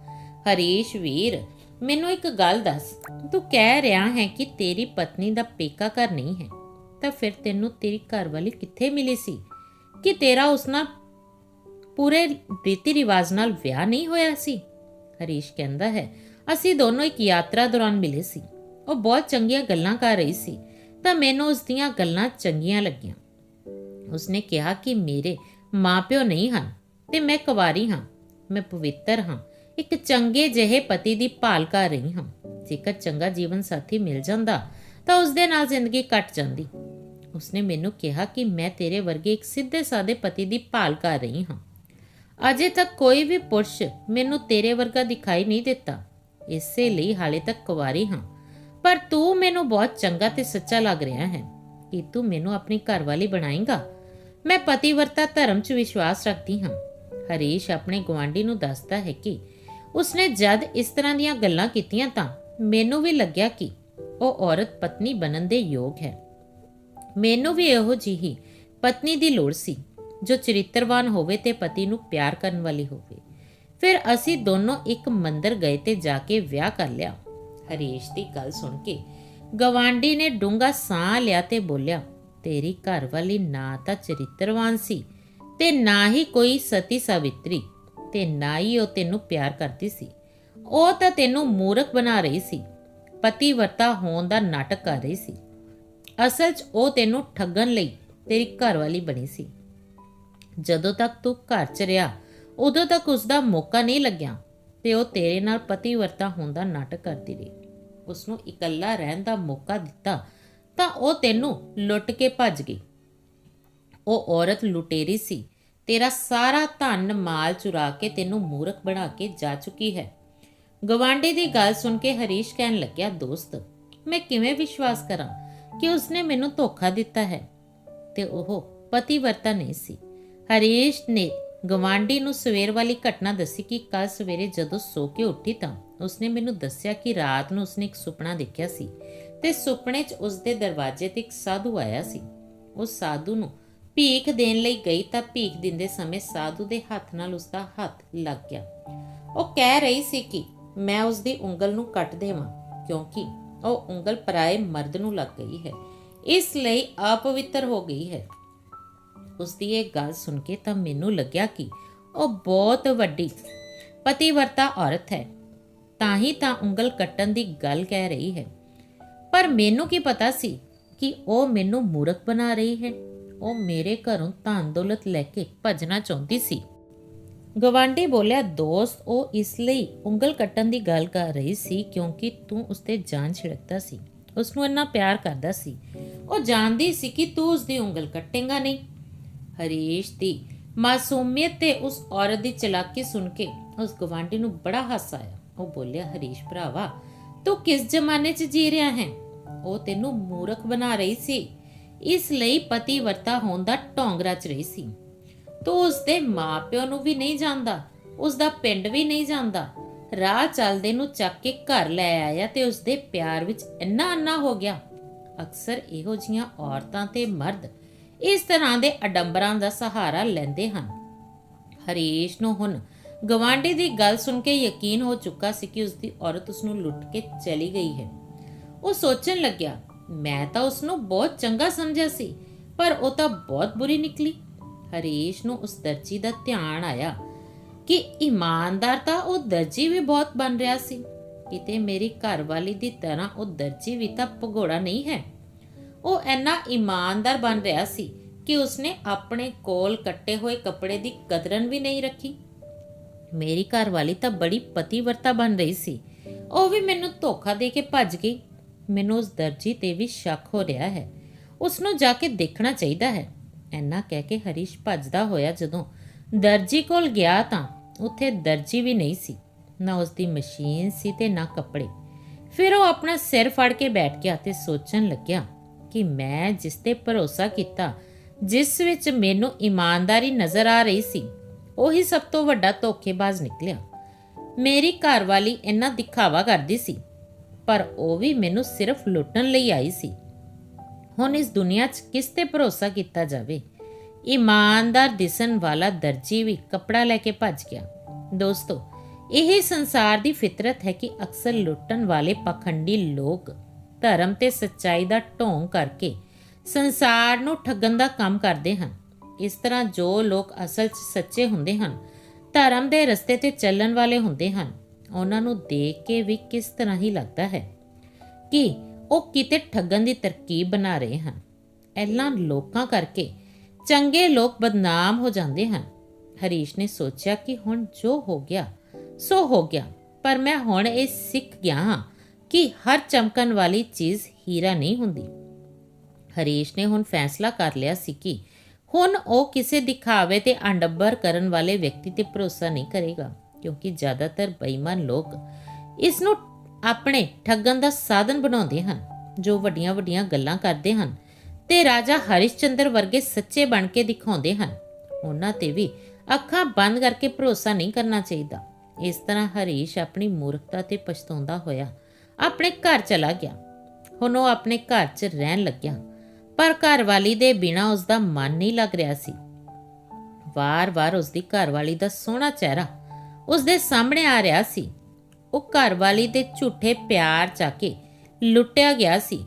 ਹਰੀਸ਼, ਵੀਰ ਮੈਨੂੰ ਇੱਕ ਗੱਲ ਦੱਸ, ਤੂੰ ਕਹਿ ਰਿਹਾ ਹੈ ਕਿ ਤੇਰੀ ਪਤਨੀ ਦਾ ਪੇਕਾ ਘਰ ਨਹੀਂ ਹੈ, ਤਾਂ ਫਿਰ ਤੈਨੂੰ ਤੇਰੀ ਘਰਵਾਲੀ ਕਿੱਥੇ ਮਿਲੀ ਸੀ? ਕਿ ਤੇਰਾ ਉਸ ਨਾਲ ਪੂਰੇ ਰੀਤੀ ਰਿਵਾਜ ਨਾਲ ਵਿਆਹ ਨਹੀਂ ਹੋਇਆ ਸੀ? ਹਰੀਸ਼ ਕਹਿੰਦਾ ਹੈ, ਅਸੀਂ ਦੋਨੋਂ ਇੱਕ ਯਾਤਰਾ ਦੌਰਾਨ ਮਿਲੇ ਸੀ। ਉਹ ਬਹੁਤ ਚੰਗੀਆਂ ਗੱਲਾਂ ਕਰ ਰਹੀ ਸੀ, ਤਾਂ ਮੈਨੂੰ ਉਸ ਦੀਆਂ ਗੱਲਾਂ ਚੰਗੀਆਂ ਲੱਗੀਆਂ। ਉਸਨੇ ਕਿਹਾ ਕਿ ਮੇਰੇ ਮਾਪਿਓ ਨਹੀਂ ਹਨ, ਤੇ ਮੈਂ ਕੁਵਾਰੀ ਹਾਂ, ਮੈਂ ਪਵਿੱਤਰ ਹਾਂ ਇੱਕ ਚੰਗੇ ਜਿਹੇ ਪਤੀ ਦੀ ਭਾਲ ਕਰ ਰਹੀ ਹਾਂ। ਜੇਕਰ ਚੰਗਾ ਜੀਵਨ ਸਾਥੀ ਮਿਲ ਜਾਂਦਾ, ਤਾਂ ਉਸ ਦੇ ਨਾਲ ਜ਼ਿੰਦਗੀ ਕੱਟ ਜਾਂਦੀ। ਉਸਨੇ ਮੈਨੂੰ ਕਿਹਾ ਕਿ ਮੈਂ ਤੇਰੇ ਵਰਗੇ ਇੱਕ ਸਿੱਧੇ ਸਾਦੇ ਪਤੀ ਦੀ ਭਾਲ ਕਰ ਰਹੀ ਹਾਂ। ਅਜੇ ਤੱਕ ਕੋਈ ਵੀ ਪੁਰਸ਼ ਮੈਨੂੰ ਤੇਰੇ ਵਰਗਾ ਦਿਖਾਈ ਨਹੀਂ ਦਿੱਤਾ। ਇਸੇ ਲਈ ਹਾਲੇ ਤੱਕ ਕੁਵਾਰੀ ਹਾਂ। ਪਰ ਤੂੰ ਮੈਨੂੰ ਬਹੁਤ ਚੰਗਾ ਤੇ ਸੱਚਾ ਲੱਗ ਰਿਹਾ ਹੈ। ਕਿ ਤੂੰ ਮੈਨੂੰ ਆਪਣੀ ਘਰਵਾਲੀ ਬਣਾਏਂਗਾ? ਮੈਂ ਪਤੀਵਰਤਾ ਧਰਮ 'ਚ ਵਿਸ਼ਵਾਸ ਰੱਖਦੀ ਹਾਂ। ਹਰੀਸ਼ ਆਪਣੇ ਗਵਾਂਢੀ ਨੂੰ ਦੱਸਦਾ ਹੈ ਕਿ ਉਸਨੇ ਜਦ ਇਸ ਤਰ੍ਹਾਂ ਦੀਆਂ ਗੱਲਾਂ ਕੀਤੀਆਂ ਤਾਂ ਮੈਨੂੰ ਵੀ ਲੱਗਿਆ ਕਿ ਉਹ ਔਰਤ ਪਤਨੀ ਬਣਨ ਦੇ ਯੋਗ ਹੈ। ਮੈਨੂੰ ਵੀ ਇਹੋ ਜਿਹੀ ਪਤਨੀ ਦੀ ਲੋੜ ਸੀ, ਜੋ ਚਰਿੱਤਰਵਾਨ ਹੋਵੇ ਤੇ ਪਤੀ ਨੂੰ ਪਿਆਰ ਕਰਨ ਵਾਲੀ ਹੋਵੇ। ਫਿਰ ਅਸੀਂ ਦੋਨੋਂ ਇੱਕ ਮੰਦਰ ਗਏ ਤੇ ਜਾ ਕੇ ਵਿਆਹ ਕਰ ਲਿਆ। ਹਰੀਸ਼ ਦੀ ਗੱਲ ਸੁਣ ਕੇ ਗਵਾਂਡੀ ਨੇ ਡੂੰਗਾ ਸਾਹ ਲਿਆ ਤੇ ਬੋਲਿਆ, ਤੇਰੀ ਘਰ ਵਾਲੀ ਨਾ ਤਾਂ ਚਰਿੱਤਰਵਾਨ ਸੀ ਤੇ ਨਾ ਹੀ ਕੋਈ ਸਤੀ ਸਾਵਿਤਰੀ। ਤੇ ਨਾ ਹੀ ਉਹ ਤੈਨੂੰ ਪਿਆਰ ਕਰਦੀ ਸੀ। ਉਹ ਤਾਂ ਤੈਨੂੰ ਮੂਰਖ ਬਣਾ ਰਹੀ ਸੀ। ਪਤੀ ਵਰਤਾ ਹੋਣ ਦਾ ਨਾਟਕ ਕਰ ਰਹੀ ਸੀ। ਅਸਲ 'ਚ ਉਹ ਤੈਨੂੰ ਠੱਗਣ ਲਈ ਤੇਰੀ ਘਰਵਾਲੀ ਬਣੀ ਸੀ। ਜਦੋਂ ਤੱਕ ਤੂੰ ਘਰ 'ਚ ਰਿਹਾ, ਉਦੋਂ ਤੱਕ ਉਸ ਦਾ ਮੌਕਾ ਨਹੀਂ ਲੱਗਿਆ ਤੇ ਉਹ ਤੇਰੇ ਨਾਲ ਪਤੀ ਵਰਤਾ ਹੋਣ ਦਾ ਨਾਟਕ ਕਰਦੀ ਰਹੀ। ਉਸ ਨੂੰ ਇਕੱਲਾ ਰਹਿਣ ਦਾ ਮੌਕਾ ਦਿੱਤਾ ਤਾਂ ਉਹ ਤੈਨੂੰ ਲੁੱਟ ਕੇ ਭੱਜ ਗਈ। ਉਹ ਔਰਤ ਲੁਟੇਰੀ ਸੀ। ਤੇਰਾ ਸਾਰਾ ਧਨ ਮਾਲ ਚੁਰਾ ਕੇ ਤੈਨੂੰ ਮੂਰਖ ਬਣਾ ਕੇ ਜਾ ਚੁੱਕੀ ਹੈ। ਗਵਾਂਡੇ ਦੀ ਗੱਲ ਸੁਣ ਕੇ ਹਰੀਸ਼ ਕਹਿਣ ਲੱਗਿਆ, ਦੋਸਤ, ਮੈਂ ਕਿਵੇਂ ਵਿਸ਼ਵਾਸ ਕਰਾਂ ਕਿ ਉਸਨੇ ਮੈਨੂੰ ਧੋਖਾ ਦਿੱਤਾ ਹੈ? ਤੇ ਉਹ ਪਤੀਵਰਤਾ ਨਹੀਂ ਸੀ। ਹਰੀਸ਼ ਨੇ ਗਵਾਂਡੀ ਨੂੰ ਸਵੇਰ ਵਾਲੀ ਘਟਨਾ ਦੱਸੀ ਕਿ ਕੱਲ ਸਵੇਰੇ ਜਦੋਂ ਸੋ ਕੇ ਉੱਠੀ ਤਾਂ ਉਸਨੇ ਮੈਨੂੰ ਦੱਸਿਆ ਕਿ ਰਾਤ ਨੂੰ ਉਸਨੇ ਇੱਕ ਸੁਪਨਾ ਦੇਖਿਆ ਸੀ ਤੇ ਸੁਪਨੇ 'ਚ ਉਸਦੇ ਦਰਵਾਜ਼ੇ ਤੇ ਇੱਕ ਸਾਧੂ ਆਇਆ ਸੀ। ਉਸ ਸਾਧੂ ਨੂੰ ਭੀਖ ਦੇਣ ਲਈ ਗਈ ਤਾਂ ਭੀਖ ਦਿੰਦੇ ਸਮੇਂ ਸਾਧੂ ਦੇ ਹੱਥ ਨਾਲ ਉਸਦਾ ਹੱਥ ਲੱਗ ਗਿਆ। ਉਹ ਕਹਿ ਰਹੀ ਸੀ ਕਿ ਮੈਂ ਉਸਦੀ ਉਂਗਲ ਨੂੰ ਕੱਟ ਦੇਵਾਂ ਕਿਉਂਕਿ ਉਹ ਉਂਗਲ ਪਰਾਏ ਮਰਦ ਨੂੰ ਲੱਗ ਗਈ ਹੈ। ਇਸ ਲਈ ਅਪਵਿੱਤਰ ਹੋ ਗਈ ਹੈ। ਉਸਦੀ ਇਹ ਗੱਲ ਸੁਣ ਕੇ ਤਾਂ ਮੈਨੂੰ ਲੱਗਿਆ ਕਿ ਉਹ ਬਹੁਤ ਵੱਡੀ, ਪਤੀਵਰਤਾ ਔਰਤ ਹੈ। ਤਾਂ ਹੀ ਤਾਂ ਉਂਗਲ ਕੱਟਣ ਦੀ ਗੱਲ ਕਹਿ ਰਹੀ ਹੈ। ਪਰ ਮੈਨੂੰ ਕੀ ਪਤਾ ਸੀ ਕਿ ਉਹ ਮੈਨੂੰ ਮੂਰਖ ਬਣਾ ਰਹੀ ਹੈ? ਉਹ ਮੇਰੇ ਘਰੋਂ ਧਨ ਦੌਲਤ ਲੈ ਕੇ ਭੱਜਣਾ ਚਾਹੁੰਦੀ ਸੀ। ਗਵਾਂਢੀ ਬੋਲਿਆ, ਦੋਸਤ, ਉਹ ਇਸ ਲਈ ਉਂਗਲ ਕੱਟਣ ਦੀ ਗੱਲ ਕਰ ਰਹੀ ਸੀ ਕਿਉਂਕਿ ਤੂੰ ਉਸ ਤੇ ਜਾਨ ਛਿੜਕਦਾ ਸੀ। ਉਸ ਨੂੰ ਇੰਨਾ ਪਿਆਰ ਕਰਦਾ ਸੀ। ਉਹ ਜਾਣਦੀ ਸੀ ਕਿ ਤੂੰ ਉਸ ਦੀ ਉਂਗਲ ਕੱਟੇਗਾ ਨਹੀਂ। ਹਰੀਸ਼ ਦੀ ਮਾਸੂਮੀਅਤ ਤੇ ਉਸ ਔਰਤ ਦੀ ਚਲਾਕੀ ਸੁਣ ਕੇ ਉਸ ਗਵਾਂਢੀ ਨੂੰ ਬੜਾ ਹਾਸਾ ਆਇਆ। ਉਹ ਬੋਲਿਆ, ਹਰੀਸ਼ ਭਰਾਵਾ, ਤੂੰ ਕਿਸ ਜ਼ਮਾਨੇ 'ਚ ਜੀ ਰਿਹਾ ਹੈ? ਉਹ ਤੈਨੂੰ ਮੂਰਖ ਬਣਾ ਰਹੀ ਸੀ। ਇਸ ਲਈ ਪਤੀ ਵਰਤਾ ਹੋਣ ਦਾ ਢੋਂਗ ਰਚ ਰਹੀ ਸੀ। ਤੂੰ ਉਸ ਦੇ ਮਾਪਿਓ ਨੂੰ ਵੀ ਨਹੀਂ ਜਾਣਦਾ ਉਸ ਦਾ ਪਿੰਡ ਵੀ ਨਹੀਂ ਜਾਣਦਾ। ਰਾਹ ਚੱਲਦੇ ਨੂੰ ਚੱਕ ਕੇ ਘਰ ਲੈ ਆਇਆ ਤੇ ਉਸ ਦੇ ਪਿਆਰ ਵਿੱਚ ਇੰਨਾ ਅੰਨਾ ਹੋ ਗਿਆ। ਅਕਸਰ ਇਹੋ ਜੀਆਂ ਔਰਤਾਂ ਤੇ ਮਰਦ ਇਸ ਤਰ੍ਹਾਂ ਦੇ ਅਡੰਬਰਾਂ ਦਾ ਸਹਾਰਾ ਲੈਂਦੇ ਹਨ। ਹਰੀਸ਼ ਨੂੰ ਹੁਣ ਗਵਾਂਢੀ ਦੀ ਗੱਲ ਸੁਣ ਕੇ ਯਕੀਨ ਹੋ ਚੁੱਕਾ ਸੀ ਕਿ ਉਸ ਦੀ ਔਰਤ ਉਸ ਨੂੰ ਲੁੱਟ ਕੇ ਚਲੀ ਗਈ ਹੈ। ਉਹ ਸੋਚਣ ਲੱਗਿਆ ਮੈਂ ਤਾਂ ਉਸ ਨੂੰ ਬਹੁਤ ਚੰਗਾ ਸਮਝਿਆ ਸੀ, ਪਰ ਉਹ ਤਾਂ ਬਹੁਤ ਬੁਰੀ ਨਿਕਲੀ। ਹਰੀਸ਼ ਨੂੰ ਉਸ ਦਰਜੀ ਦਾ ਧਿਆਨ ਆਇਆ ਕਿ ਇਮਾਨਦਾਰ ਤਾਂ ਉਹ ਦਰਜੀ ਵੀ ਬਹੁਤ ਬਣ ਰਿਹਾ ਸੀ। ਕਿਤੇ ਮੇਰੀ ਘਰਵਾਲੀ ਦੀ ਤਰ੍ਹਾਂ ਉਹ ਦਰਜੀ ਵੀ ਤਾਂ ਭਗੋੜਾ ਨਹੀਂ ਹੈ। ਉਹ ਇੰਨਾ ਇਮਾਨਦਾਰ ਬਣ ਰਿਹਾ ਸੀ ਕਿ ਉਸਨੇ ਆਪਣੇ ਕੋਲ ਕੱਟੇ ਹੋਏ ਕੱਪੜੇ ਦੀ ਕਦਰਨ ਵੀ ਨਹੀਂ ਰੱਖੀ। ਮੇਰੀ ਘਰਵਾਲੀ ਤਾਂ ਬੜੀ ਪਤੀਵਰਤਾ ਬਣ ਰਹੀ ਸੀ। ਉਹ ਵੀ ਮੈਨੂੰ ਧੋਖਾ ਦੇ ਕੇ ਭੱਜ ਗਈ। ਮੈਨੂੰ ਉਸ ਦਰਜੀ ਤੇ ਵੀ ਸ਼ੱਕ ਹੋ ਰਿਹਾ ਹੈ। ਉਸ ਨੂੰ ਜਾ ਕੇ ਦੇਖਣਾ ਚਾਹੀਦਾ ਹੈ। ਐਨਾ ਕਹਿ ਕੇ ਹਰੀਸ਼ ਭੱਜਦਾ ਹੋਇਆ ਜਦੋਂ ਦਰਜੀ ਕੋਲ ਗਿਆ ਤਾਂ ਉੱਥੇ ਦਰਜੀ ਵੀ ਨਹੀਂ ਸੀ। ਨਾ ਉਸ ਦੀ ਮਸ਼ੀਨ ਸੀ ਤੇ ਨਾ ਕੱਪੜੇ। ਫਿਰ ਉਹ ਆਪਣਾ ਸਿਰ ਫੜ ਕੇ ਬੈਠ ਗਿਆ ਤੇ ਸੋਚਣ ਲੱਗਿਆ ਕਿ ਮੈਂ ਜਿਸ ਤੇ ਭਰੋਸਾ ਕੀਤਾ, ਜਿਸ ਵਿੱਚ ਮੈਨੂੰ ਇਮਾਨਦਾਰੀ ਨਜ਼ਰ ਆ ਰਹੀ ਸੀ, ਉਹੀ ਸਭ ਤੋਂ ਵੱਡਾ ਧੋਖੇਬਾਜ਼ ਨਿਕਲਿਆ। ਮੇਰੀ ਘਰਵਾਲੀ ਇੰਨਾ ਦਿਖਾਵਾ ਕਰਦੀ ਸੀ ਪਰ ਉਹ ਵੀ ਮੈਨੂੰ ਸਿਰਫ ਲੁੱਟਣ ਲਈ ਆਈ ਸੀ। ਹੁਣ ਇਸ ਦੁਨੀਆ 'ਚ ਕਿਸ ਤੇ ਭਰੋਸਾ ਕੀਤਾ ਜਾਵੇ? ਇਮਾਨਦਾਰ ਦਿਸਣ ਵਾਲਾ ਦਰਜੀ ਵੀ ਕਪੜਾ ਲੈ ਕੇ ਭੱਜ ਗਿਆ। ਦੋਸਤੋ, ਇਹ ਸੰਸਾਰ ਦੀ ਫਿਤਰਤ ਹੈ ਕਿ ਅਕਸਰ ਲੁੱਟਣ ਵਾਲੇ ਪਖੰਡੀ ਲੋਕ ਧਰਮ ਤੇ ਸੱਚਾਈ ਦਾ ਢੋਂਗ ਕਰਕੇ ਸੰਸਾਰ ਨੂੰ ਠੱਗਣ ਦਾ ਕੰਮ ਕਰਦੇ ਹਨ। ਇਸ ਤਰ੍ਹਾਂ ਜੋ ਲੋਕ ਅਸਲ 'ਚ ਸੱਚੇ ਹੁੰਦੇ ਹਨ, ਧਰਮ ਦੇ ਰਸਤੇ ਤੇ ਚੱਲਣ ਵਾਲੇ ਹੁੰਦੇ ਹਨ ਉਹਨਾਂ ਨੂੰ ਦੇਖ ਕੇ ਵੀ ਕਿਸ ਤਰ੍ਹਾਂ ਹੀ ਲੱਗਦਾ ਹੈ ਕਿ ਉਹ ਕਿਤੇ ਠੱਗਣ ਦੀ ਤਰਕੀਬ ਬਣਾ ਰਹੇ ਹਨ। ਐਲਾਂ ਲੋਕਾਂ ਕਰਕੇ ਚੰਗੇ ਲੋਕ ਬਦਨਾਮ ਹੋ ਜਾਂਦੇ ਹਨ। ਹਰੀਸ਼ ਨੇ ਸੋਚਿਆ ਕਿ ਹੁਣ ਜੋ ਹੋ ਗਿਆ, ਸੋ ਹੋ ਗਿਆ, ਪਰ ਮੈਂ ਹੁਣ ਇਹ ਸਿੱਖ ਗਿਆ ਹਾਂ ਕਿ ਹਰ ਚਮਕਣ ਵਾਲੀ ਚੀਜ਼ ਹੀਰਾ ਨਹੀਂ ਹੁੰਦੀ। ਹਰੀਸ਼ ਨੇ ਹੁਣ ਫੈਸਲਾ ਕਰ ਲਿਆ ਸੀ ਕਿ ਹੁਣ ਉਹ ਕਿਸੇ ਦਿਖਾਵੇ ਤੇ ਅੰਡੱਬਰ ਕਰਨ ਵਾਲੇ ਵਿਅਕਤੀ ਤੇ ਭਰੋਸਾ ਨਹੀਂ ਕਰੇਗਾ। ਕਿਉਂਕਿ ਜ਼ਿਆਦਾਤਰ ਬੇਈਮਾਨ ਲੋਕ ਇਸ ਨੂੰ ਆਪਣੇ ਠੱਗਣ ਦਾ ਸਾਧਨ ਬਣਾਉਂਦੇ ਹਨ, ਜੋ ਵੱਡੀਆਂ-ਵੱਡੀਆਂ ਗੱਲਾਂ ਕਰਦੇ ਹਨ ਤੇ ਰਾਜਾ ਹਰਿਸ਼ਚੰਦਰ ਵਰਗੇ ਸੱਚੇ ਬਣ ਕੇ ਦਿਖਾਉਂਦੇ ਹਨ। ਉਹਨਾਂ ਤੇ ਵੀ ਅੱਖਾਂ ਬੰਦ ਕਰਕੇ ਭਰੋਸਾ ਨਹੀਂ ਕਰਨਾ ਚਾਹੀਦਾ। ਇਸ ਤਰ੍ਹਾਂ ਹਰੀਸ਼ ਆਪਣੀ ਮੂਰਖਤਾ ਤੇ ਪਛਤਾਉਂਦਾ ਹੋਇਆ ਆਪਣੇ ਘਰ ਚਲਾ ਗਿਆ। ਹੁਣ ਉਹ ਆਪਣੇ ਘਰ 'ਚ ਰਹਿਣ ਲੱਗਿਆ, ਪਰ ਘਰਵਾਲੀ ਦੇ ਬਿਨਾ ਉਸ ਦਾ ਮਨ ਨਹੀਂ ਲੱਗ ਰਿਹਾ ਸੀ। ਵਾਰ-ਵਾਰ ਉਸ ਦੀ ਘਰਵਾਲੀ ਦਾ ਸੋਹਣਾ ਚਿਹਰਾ ਉਸ ਦੇ ਸਾਹਮਣੇ ਆ ਰਿਹਾ ਸੀ। ਉਹ ਘਰਵਾਲੀ ਦੇ ਝੂਠੇ ਪਿਆਰ ਚਾ ਕੇ ਲੁੱਟਿਆ ਗਿਆ ਸੀ।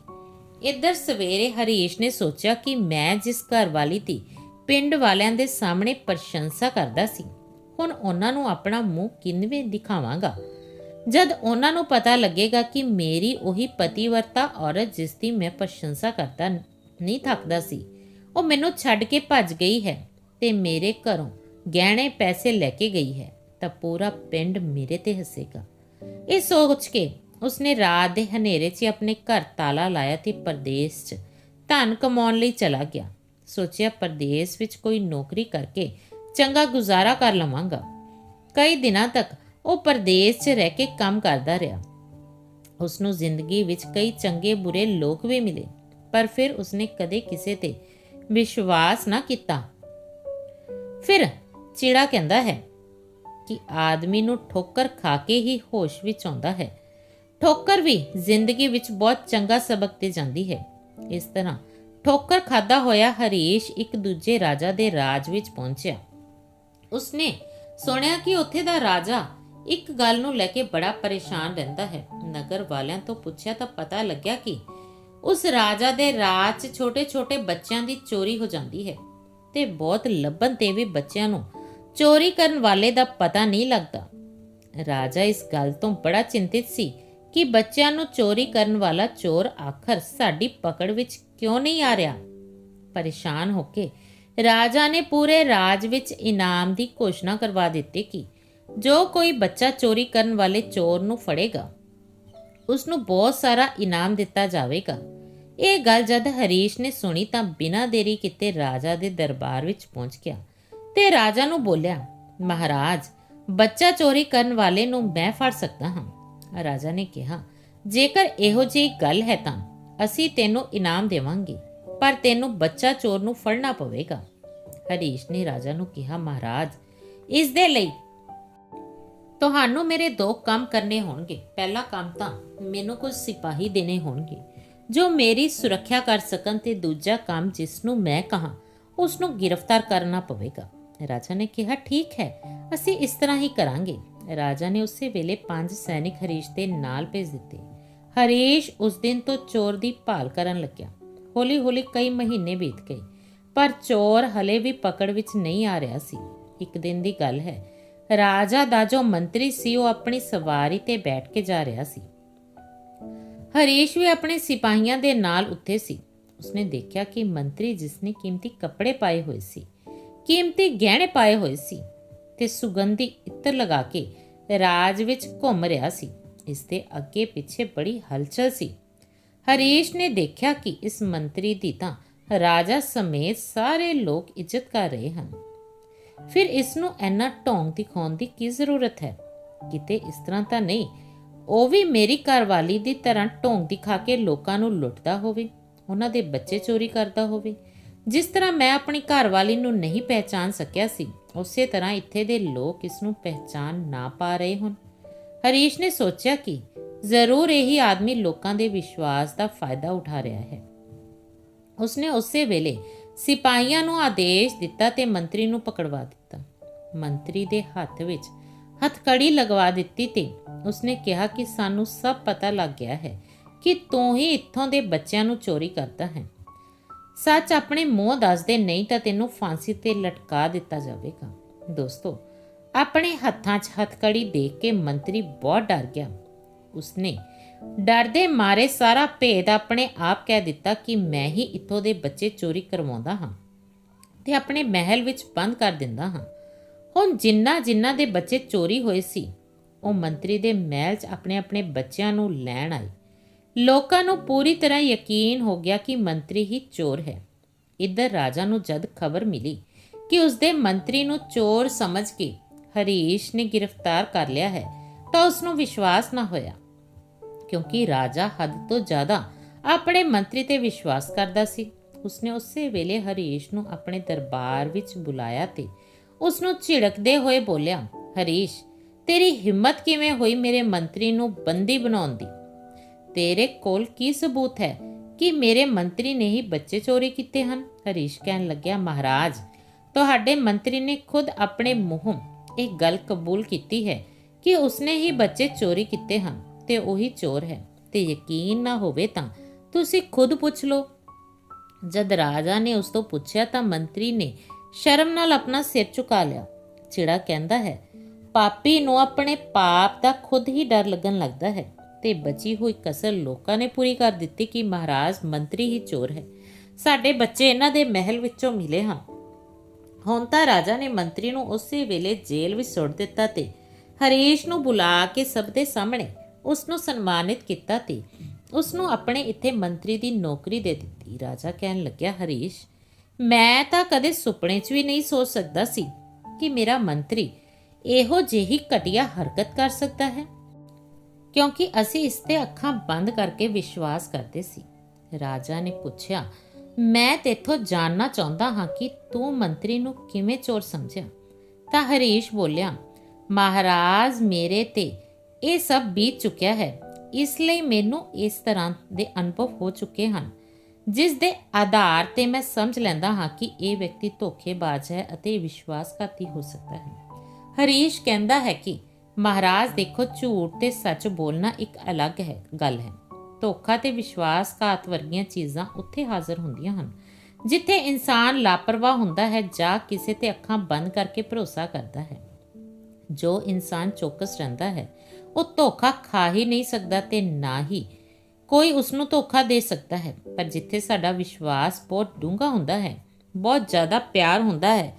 ਇੱਧਰ ਸਵੇਰੇ ਹਰੀਸ਼ ਨੇ ਸੋਚਿਆ ਕਿ ਮੈਂ ਜਿਸ ਘਰਵਾਲੀ ਦੀ ਪਿੰਡ ਵਾਲਿਆਂ ਦੇ ਸਾਹਮਣੇ ਪ੍ਰਸ਼ੰਸਾ ਕਰਦਾ ਸੀ, ਹੁਣ ਉਹਨਾਂ ਨੂੰ ਆਪਣਾ ਮੂੰਹ ਕਿੰਨਵੇਂ ਦਿਖਾਵਾਂਗਾ? ਜਦ ਉਹਨਾਂ ਨੂੰ ਪਤਾ ਲੱਗੇਗਾ ਕਿ ਮੇਰੀ ਉਹੀ ਪਤੀਵਰਤਾ ਔਰਤ ਜਿਸ ਦੀ ਮੈਂ ਪ੍ਰਸ਼ੰਸਾ ਕਰਦਾ ਨਹੀਂ ਥੱਕਦਾ ਸੀ, ਉਹ ਮੈਨੂੰ ਛੱਡ ਕੇ ਭੱਜ ਗਈ ਹੈ ਤੇ ਮੇਰੇ ਘਰੋਂ ਗਹਿਣੇ ਪੈਸੇ ਲੈ ਕੇ ਗਈ ਹੈ। ਤਾਂ ਪੂਰਾ ਪਿੰਡ ਮੇਰੇ ਤੇ ਹੱਸੇਗਾ। ਇਹ ਸੋਚ ਕੇ ਉਸਨੇ ਰਾਤ ਦੇ ਹਨੇਰੇ 'ਚ ਆਪਣੇ ਘਰ ਤਾਲਾ ਲਾਇਆ ਤੇ ਪਰਦੇਸ 'ਚ ਧਨ ਕਮਾਉਣ ਲਈ ਚਲਾ ਗਿਆ। ਸੋਚਿਆ ਪਰਦੇਸ ਵਿੱਚ ਕੋਈ ਨੌਕਰੀ ਕਰਕੇ ਚੰਗਾ ਗੁਜ਼ਾਰਾ ਕਰ ਲਵਾਂਗਾ। ਕਈ ਦਿਨਾਂ ਤੱਕ ਉਹ ਪਰਦੇਸ 'ਚ ਰਹਿ ਕੇ ਕੰਮ ਕਰਦਾ ਰਿਹਾ। ਉਸ ਨੂੰ ਜ਼ਿੰਦਗੀ ਵਿੱਚ ਕਈ ਚੰਗੇ ਬੁਰੇ ਲੋਕ ਵੀ ਮਿਲੇ, ਪਰ ਫਿਰ ਉਸਨੇ ਕਦੇ ਕਿਸੇ ਤੇ ਵਿਸ਼ਵਾਸ ਨਾ ਕੀਤਾ। ਫਿਰ ਚਿੜਾ ਕਹਿੰਦਾ ਹੈ ਕਿ ਆਦਮੀ ਨੂੰ ਠੋਕਰ ਖਾ ਕੇ ਹੀ ਹੋਸ਼ ਵਿੱਚ ਆਉਂਦਾ ਹੈ। ਠੋਕਰ ਵੀ ਜ਼ਿੰਦਗੀ ਵਿੱਚ ਬਹੁਤ ਚੰਗਾ ਸਬਕ ਦੇ ਜਾਂਦੀ ਹੈ। ਇਸ ਤਰ੍ਹਾਂ ਠੋਕਰ ਖਾਦਾ ਹੋਇਆ ਹਰੀਸ਼ ਇੱਕ ਦੂਜੇ ਰਾਜਾ ਦੇ ਰਾਜ ਵਿੱਚ ਪਹੁੰਚਿਆ। ਉਸਨੇ ਸੁਣਿਆ ਕਿ ਉੱਥੇ ਦਾ ਰਾਜਾ ਇੱਕ ਗੱਲ ਨੂੰ ਲੈ ਕੇ ਬੜਾ ਪਰੇਸ਼ਾਨ ਰਹਿੰਦਾ ਹੈ। ਨਗਰ ਵਾਲਿਆਂ ਤੋਂ ਪੁੱਛਿਆ ਤਾਂ ਪਤਾ ਲੱਗਿਆ ਕਿ ਉਸ ਰਾਜਾ ਦੇ ਰਾਜ 'ਚ ਛੋਟੇ-ਛੋਟੇ ਬੱਚਿਆਂ ਦੀ ਚੋਰੀ ਹੋ ਜਾਂਦੀ ਹੈ ਤੇ ਬਹੁਤ ਲੱਭਣ ਤੇ ਵੀ ਬੱਚਿਆਂ ਨੂੰ ਚੋਰੀ ਕਰਨ ਵਾਲੇ ਦਾ ਪਤਾ ਨਹੀਂ ਲੱਗਦਾ। ਰਾਜਾ ਇਸ ਗੱਲ ਤੋਂ ਬੜਾ ਚਿੰਤਿਤ ਸੀ ਕਿ ਬੱਚਿਆਂ ਨੂੰ ਚੋਰੀ ਕਰਨ ਵਾਲਾ ਚੋਰ ਆਖਰ ਸਾਡੀ ਪਕੜ ਵਿੱਚ ਕਿਉਂ ਨਹੀਂ ਆ ਰਿਹਾ। ਪਰੇਸ਼ਾਨ ਹੋ ਕੇ ਰਾਜਾ ਨੇ ਪੂਰੇ ਰਾਜ ਵਿੱਚ ਇਨਾਮ ਦੀ ਘੋਸ਼ਣਾ ਕਰਵਾ ਦਿੱਤੀ ਕਿ ਜੋ ਕੋਈ ਬੱਚਾ ਚੋਰੀ ਕਰਨ ਵਾਲੇ ਚੋਰ ਨੂੰ ਫੜੇਗਾ ਉਸ ਨੂੰ ਬਹੁਤ ਸਾਰਾ ਇਨਾਮ ਦਿੱਤਾ ਜਾਵੇਗਾ। ਇਹ ਗੱਲ ਜਦ ਹਰੀਸ਼ ਨੇ ਸੁਣੀ ਤਾਂ ਬਿਨਾਂ ਦੇਰੀ ਕੀਤੇ ਰਾਜਾ ਦੇ ਦਰਬਾਰ ਵਿੱਚ ਪਹੁੰਚ ਗਿਆ। ਤੇ ਰਾਜਾ ਨੂੰ ਬੋਲਿਆ, ਮਹਾਰਾਜ, ਬੱਚਾ ਚੋਰੀ ਕਰਨ ਵਾਲੇ ਨੂੰ ਮੈਂ ਫੜ ਸਕਦਾ ਹਾਂ। ਰਾਜਾ ਨੇ ਕਿਹਾ, ਜੇਕਰ ਇਹੋ ਜਿਹੀ ਗੱਲ ਹੈ ਤਾਂ ਅਸੀਂ ਤੈਨੂੰ ਇਨਾਮ ਦੇਵਾਂਗੇ, ਪਰ ਤੈਨੂੰ ਬੱਚਾ ਚੋਰ ਨੂੰ ਫੜਨਾ ਪਵੇਗਾ। ਹਰੀਸ਼ ਨੇ ਰਾਜਾ ਨੂੰ ਕਿਹਾ, ਮਹਾਰਾਜ, ਇਸ ਦੇ ਲਈ ਤੁਹਾਨੂੰ ਮੇਰੇ ਦੋ ਕੰਮ ਕਰਨੇ ਹੋਣਗੇ। ਪਹਿਲਾ ਕੰਮ ਤਾਂ ਮੈਨੂੰ ਕੁਝ ਸਿਪਾਹੀ ਦੇਣੇ ਹੋਣਗੇ, ਜੋ ਮੇਰੀ ਸੁਰੱਖਿਆ ਕਰ ਸਕਣ ਤੇ ਦੂਜਾ ਕੰਮ ਜਿਸ ਨੂੰ ਮੈਂ ਕਹਾ, ਉਸ ਨੂੰ ਗ੍ਰਿਫਤਾਰ ਕਰਨਾ ਪਵੇਗਾ। ਰਾਜਾ ਨੇ ਕਿਹਾ, ਠੀਕ ਹੈ, ਅਸੀਂ ਇਸ ਤਰ੍ਹਾਂ ਹੀ ਕਰਾਂਗੇ। ਰਾਜਾ ਨੇ ਉਸੇ ਵੇਲੇ ਪੰਜ ਸੈਨਿਕ ਹਰੀਸ਼ ਦੇ ਨਾਲ ਭੇਜ ਦਿੱਤੇ। ਹਰੀਸ਼ ਉਸ ਦਿਨ ਤੋਂ ਚੋਰ ਦੀ ਭਾਲ ਕਰਨ ਲੱਗਿਆ। ਹੌਲੀ-ਹੌਲੀ ਕਈ ਮਹੀਨੇ ਬੀਤ ਗਏ, ਪਰ ਚੋਰ ਹਲੇ ਵੀ ਪਕੜ ਵਿੱਚ ਨਹੀਂ ਆ ਰਿਹਾ ਸੀ। ਇੱਕ ਦਿਨ ਦੀ ਗੱਲ ਹੈ, ਰਾਜਾ ਦਾ ਜੋ ਮੰਤਰੀ ਸੀ, ਉਹ ਆਪਣੀ ਸਵਾਰੀ ਤੇ ਬੈਠ ਕੇ ਜਾ ਰਿਹਾ ਸੀ। ਹਰੀਸ਼ ਵੀ ਆਪਣੇ ਸਿਪਾਹੀਆਂ ਦੇ ਨਾਲ ਉੱਥੇ ਸੀ। ਉਸਨੇ ਦੇਖਿਆ ਕਿ ਮੰਤਰੀ ਜਿਸਨੇ ਕੀਮਤੀ ਕੱਪੜੇ ਪਾਏ ਹੋਏ ਸੀ ਕੀਮਤੀ ਗਹਿਣੇ ਪਾਏ ਹੋਏ ਸੀ ਤੇ ਸੁਗੰਧੀ ਇਤਰ ਲਗਾ ਕੇ ਰਾਜ ਵਿੱਚ ਘੁੰਮ ਰਿਹਾ ਸੀ। ਇਸ ਦੇ ਅੱਗੇ ਪਿੱਛੇ ਬੜੀ ਹਲਚਲ ਸੀ। ਹਰੀਸ਼ ਨੇ ਦੇਖਿਆ ਕਿ ਇਸ ਮੰਤਰੀ ਦੀ ਤਾਂ ਰਾਜਾ ਸਮੇਤ ਸਾਰੇ ਲੋਕ ਇੱਜ਼ਤ ਕਰ ਰਹੇ ਹਨ। ਫਿਰ ਇਸ ਨੂੰ ਇੰਨਾ ਢੋਂਗ ਦਿਖਾਉਣ ਦੀ ਕੀ ਜ਼ਰੂਰਤ ਹੈ? ਕਿਤੇ ਇਸ ਤਰ੍ਹਾਂ ਤਾਂ ਨਹੀਂ, ਉਹ ਵੀ ਮੇਰੀ ਘਰਵਾਲੀ ਦੀ ਤਰ੍ਹਾਂ ਢੋਂਗ ਦਿਖਾ ਕੇ ਲੋਕਾਂ ਨੂੰ ਲੁੱਟਦਾ ਹੋਵੇ, ਉਹਨਾਂ ਦੇ ਬੱਚੇ ਚੋਰੀ ਕਰਦਾ ਹੋਵੇ ਜਿਸ ਤਰ੍ਹਾਂ ਮੈਂ ਆਪਣੀ ਘਰਵਾਲੀ ਨੂੰ ਨਹੀਂ ਪਹਿਚਾਨ ਸਕਿਆ ਸੀ, ਉਸੇ ਤਰ੍ਹਾਂ ਇੱਥੇ ਦੇ ਲੋਕ ਇਸ ਨੂੰ ਪਹਿਚਾਨ ਨਾ ਪਾ ਰਹੇ ਹਨ ਹਰੀਸ਼ ਨੇ ਸੋਚਿਆ ਕਿ ਜ਼ਰੂਰ ਇਹੀ ਆਦਮੀ ਲੋਕਾਂ ਦੇ ਵਿਸ਼ਵਾਸ ਦਾ ਫਾਇਦਾ ਉਠਾ ਰਿਹਾ ਹੈ। ਉਸਨੇ ਉਸੇ ਵੇਲੇ ਸਿਪਾਹੀਆਂ ਨੂੰ ਆਦੇਸ਼ ਦਿੱਤਾ ਤੇ ਮੰਤਰੀ ਨੂੰ ਪਕੜਵਾ ਦਿੱਤਾ। ਮੰਤਰੀ ਦੇ ਹੱਥ ਵਿੱਚ ਹੱਥਕੜੀ ਲਗਵਾ ਦਿੱਤੀ ਤੇ ਉਸਨੇ ਕਿਹਾ ਕਿ ਸਾਨੂੰ ਸਭ ਪਤਾ ਲੱਗ ਗਿਆ ਹੈ ਕਿ ਤੂੰ ਹੀ ਇੱਥੋਂ ਦੇ ਬੱਚਿਆਂ ਨੂੰ ਚੋਰੀ ਕਰਦਾ ਹੈ। ਸੱਚ ਆਪਣੇ ਮੂੰਹ ਦੱਸ ਦੇ ਨਹੀਂ ਤਾਂ ਤੈਨੂੰ ਫਾਂਸੀ ਤੇ ਲਟਕਾ ਦਿੱਤਾ ਜਾਵੇਗਾ। ਦੋਸਤੋ, ਆਪਣੇ ਹੱਥਾਂ 'ਚ ਹੱਥਕੜੀ ਦੇਖ ਕੇ ਮੰਤਰੀ ਬਹੁਤ ਡਰ ਗਿਆ। ਉਸਨੇ ਡਰਦੇ ਮਾਰੇ ਸਾਰਾ ਭੇਦ ਆਪਣੇ ਆਪ ਕਹਿ ਦਿੱਤਾ ਕਿ ਮੈਂ ਹੀ ਇੱਥੋਂ ਦੇ ਬੱਚੇ ਚੋਰੀ ਕਰਵਾਉਂਦਾ ਹਾਂ ਤੇ ਆਪਣੇ ਮਹਿਲ ਵਿੱਚ ਬੰਦ ਕਰ ਦਿੰਦਾ ਹਾਂ। ਹੁਣ ਜਿੰਨਾ ਜਿੰਨਾ ਦੇ ਬੱਚੇ ਚੋਰੀ ਹੋਏ ਸੀ, ਉਹ ਮੰਤਰੀ ਦੇ ਮਹਿਲ 'ਚ ਆਪਣੇ ਆਪਣੇ ਬੱਚਿਆਂ ਨੂੰ ਲੈਣ ਆਏ। ਲੋਕਾਂ ਨੂੰ ਪੂਰੀ ਤਰ੍ਹਾਂ ਯਕੀਨ ਹੋ ਗਿਆ ਕਿ ਮੰਤਰੀ ਹੀ ਚੋਰ ਹੈ। ਇੱਧਰ ਰਾਜਾ ਨੂੰ ਜਦ ਖਬਰ ਮਿਲੀ ਕਿ ਉਸਦੇ ਮੰਤਰੀ ਨੂੰ ਚੋਰ ਸਮਝ ਕੇ ਹਰੀਸ਼ ਨੇ ਗ੍ਰਿਫਤਾਰ ਕਰ ਲਿਆ ਹੈ, ਤਾਂ ਉਸ ਨੂੰ ਵਿਸ਼ਵਾਸ ਨਾ ਹੋਇਆ। ਕਿਉਂਕਿ ਰਾਜਾ ਹੱਦ ਤੋਂ ਜ਼ਿਆਦਾ ਆਪਣੇ ਮੰਤਰੀ ਤੇ ਵਿਸ਼ਵਾਸ ਕਰਦਾ ਸੀ। ਉਸਨੇ ਉਸੇ ਵੇਲੇ ਹਰੀਸ਼ ਨੂੰ ਆਪਣੇ ਦਰਬਾਰ ਵਿੱਚ ਬੁਲਾਇਆ ਤੇ ਉਸ ਨੂੰ ਝਿੜਕਦੇ ਹੋਏ ਬੋਲਿਆ, ਹਰੀਸ਼, ਤੇਰੀ ਹਿੰਮਤ ਕਿਵੇਂ ਹੋਈ ਮੇਰੇ ਮੰਤਰੀ ਨੂੰ ਬੰਦੀ ਬਣਾਉਣ ਦੀ? ਤੇਰੇ ਕੋਲ ਕੀ ਸਬੂਤ ਹੈ ਕਿ ਮੇਰੇ ਮੰਤਰੀ ਨੇ ਹੀ ਬੱਚੇ ਚੋਰੀ ਕੀਤੇ ਹਨ? ਹਰੀਸ਼ ਕਹਿਣ ਲੱਗਿਆ, ਮਹਾਰਾਜ, ਤੁਹਾਡੇ ਮੰਤਰੀ ਨੇ ਖੁਦ ਆਪਣੇ ਮੂੰਹੋਂ ਇਹ ਗੱਲ ਕਬੂਲ ਕੀਤੀ ਹੈ ਕਿ ਉਸਨੇ ਹੀ ਬੱਚੇ ਚੋਰੀ ਕੀਤੇ ਹਨ ਤੇ ਉਹੀ ਚੋਰ ਹੈ। ਤੇ ਯਕੀਨ ਨਾ ਹੋਵੇ ਤਾਂ ਤੁਸੀਂ ਖੁਦ ਪੁੱਛ ਲਓ। ਜਦ ਰਾਜਾ ਨੇ ਉਸ ਤੋਂ ਪੁੱਛਿਆ ਤਾਂ ਮੰਤਰੀ ਨੇ ਸ਼ਰਮ ਨਾਲ ਆਪਣਾ ਸਿਰ ਝੁਕਾ ਲਿਆ। ਚਿੜਾ ਕਹਿੰਦਾ ਹੈ, ਪਾਪੀ ਨੂੰ ਆਪਣੇ ਪਾਪ ਦਾ ਖੁਦ ਹੀ ਡਰ ਲੱਗਣ ਲੱਗਦਾ ਹੈ। ਤੇ ਬਚੀ ਹੋਈ ਕਸਰ ਲੋਕਾਂ ਨੇ ਪੂਰੀ ਕਰ ਦਿੱਤੀ ਕਿ ਮਹਾਰਾਜ ਮੰਤਰੀ ਹੀ ਚੋਰ ਹੈ। ਸਾਡੇ ਬੱਚੇ ਇਹਨਾਂ ਦੇ ਮਹਿਲ ਵਿੱਚੋਂ ਮਿਲੇ ਹਨ ਹੁਣ ਤਾਂ ਰਾਜਾ ਨੇ ਮੰਤਰੀ ਨੂੰ ਉਸੇ ਵੇਲੇ ਜੇਲ੍ਹ ਵਿੱਚ ਸੁੱਟ ਦਿੱਤਾ ਤੇ ਹਰੀਸ਼ ਨੂੰ ਬੁਲਾ ਕੇ ਸਭ ਦੇ ਸਾਹਮਣੇ ਉਸ ਨੂੰ ਸਨਮਾਨਿਤ ਕੀਤਾ ਤੇ ਉਸ ਨੂੰ ਆਪਣੇ ਇੱਥੇ ਮੰਤਰੀ ਦੀ ਨੌਕਰੀ ਦੇ ਦਿੱਤੀ। ਰਾਜਾ ਕਹਿਣ ਲੱਗਿਆ, ਹਰੀਸ਼, ਮੈਂ ਤਾਂ ਕਦੇ ਸੁਪਨੇ 'ਚ ਵੀ ਨਹੀਂ ਸੋਚ ਸਕਦਾ ਸੀ ਕਿ ਮੇਰਾ ਮੰਤਰੀ ਇਹੋ ਜਿਹੀ ਘਟੀਆ ਹਰਕਤ ਕਰ ਸਕਦਾ ਹੈ। ਕਿਉਂਕਿ ਅਸੀਂ ਇਸ ਤੇ ਅੱਖਾਂ ਬੰਦ ਕਰਕੇ ਵਿਸ਼ਵਾਸ ਕਰਦੇ ਸੀ। ਰਾਜਾ ਨੇ ਪੁੱਛਿਆ, ਮੈਂ ਤੇਥੋਂ ਜਾਣਨਾ ਚਾਹੁੰਦਾ ਹਾਂ ਕਿ ਤੂੰ ਮੰਤਰੀ ਨੂੰ ਕਿਵੇਂ ਚੋਰ ਸਮਝਿਆ? ਤਾਂ ਹਰੀਸ਼ ਬੋਲਿਆ, ਮਹਾਰਾਜ ਮੇਰੇ ਤੇ ਇਹ ਸਭ ਬੀਤ ਚੁੱਕਿਆ ਹੈ। ਇਸ ਲਈ ਮੈਨੂੰ ਇਸ ਤਰ੍ਹਾਂ ਦੇ ਅਨੁਭਵ ਹੋ ਚੁੱਕੇ ਹਨ, ਜਿਸ ਦੇ ਆਧਾਰ ਤੇ ਮੈਂ ਸਮਝ ਲੈਂਦਾ ਹਾਂ ਕਿ ਇਹ ਵਿਅਕਤੀ ਧੋਖੇਬਾਜ਼ ਹੈ ਅਤੇ ਵਿਸ਼ਵਾਸਘਾਤੀ ਹੋ ਸਕਦਾ ਹੈ। ਹਰੀਸ਼ ਕਹਿੰਦਾ ਹੈ ਕਿ ਮਹਾਰਾਜ, ਦੇਖੋ, ਝੂਠ ਤੇ ਸੱਚ ਬੋਲਣਾ ਇੱਕ ਅਲੱਗ ਹੈ, ਗੱਲ ਹੈ। ਧੋਖਾ ਤੇ ਵਿਸ਼ਵਾਸਘਾਤ ਵਰਗੀਆਂ ਚੀਜ਼ਾਂ ਉੱਥੇ ਹਾਜ਼ਰ ਹੁੰਦੀਆਂ ਹਨ, ਜਿੱਥੇ ਇਨਸਾਨ ਲਾਪਰਵਾਹ ਹੁੰਦਾ ਹੈ ਜਾਂ ਕਿਸੇ ਤੇ ਅੱਖਾਂ ਬੰਦ ਕਰਕੇ ਭਰੋਸਾ ਕਰਦਾ ਹੈ। ਜੋ ਇਨਸਾਨ ਚੌਕਸ ਰਹਿੰਦਾ ਹੈ, ਉਹ ਧੋਖਾ ਖਾ ਹੀ ਨਹੀਂ ਸਕਦਾ ਤੇ ਨਾ ਹੀ ਕੋਈ ਉਸ ਨੂੰ ਧੋਖਾ ਦੇ ਸਕਦਾ ਹੈ। ਪਰ ਜਿੱਥੇ ਸਾਡਾ ਵਿਸ਼ਵਾਸ ਬਹੁਤ ਡੂੰਘਾ ਹੁੰਦਾ ਹੈ, ਬਹੁਤ ਜ਼ਿਆਦਾ ਪਿਆਰ ਹੁੰਦਾ ਹੈ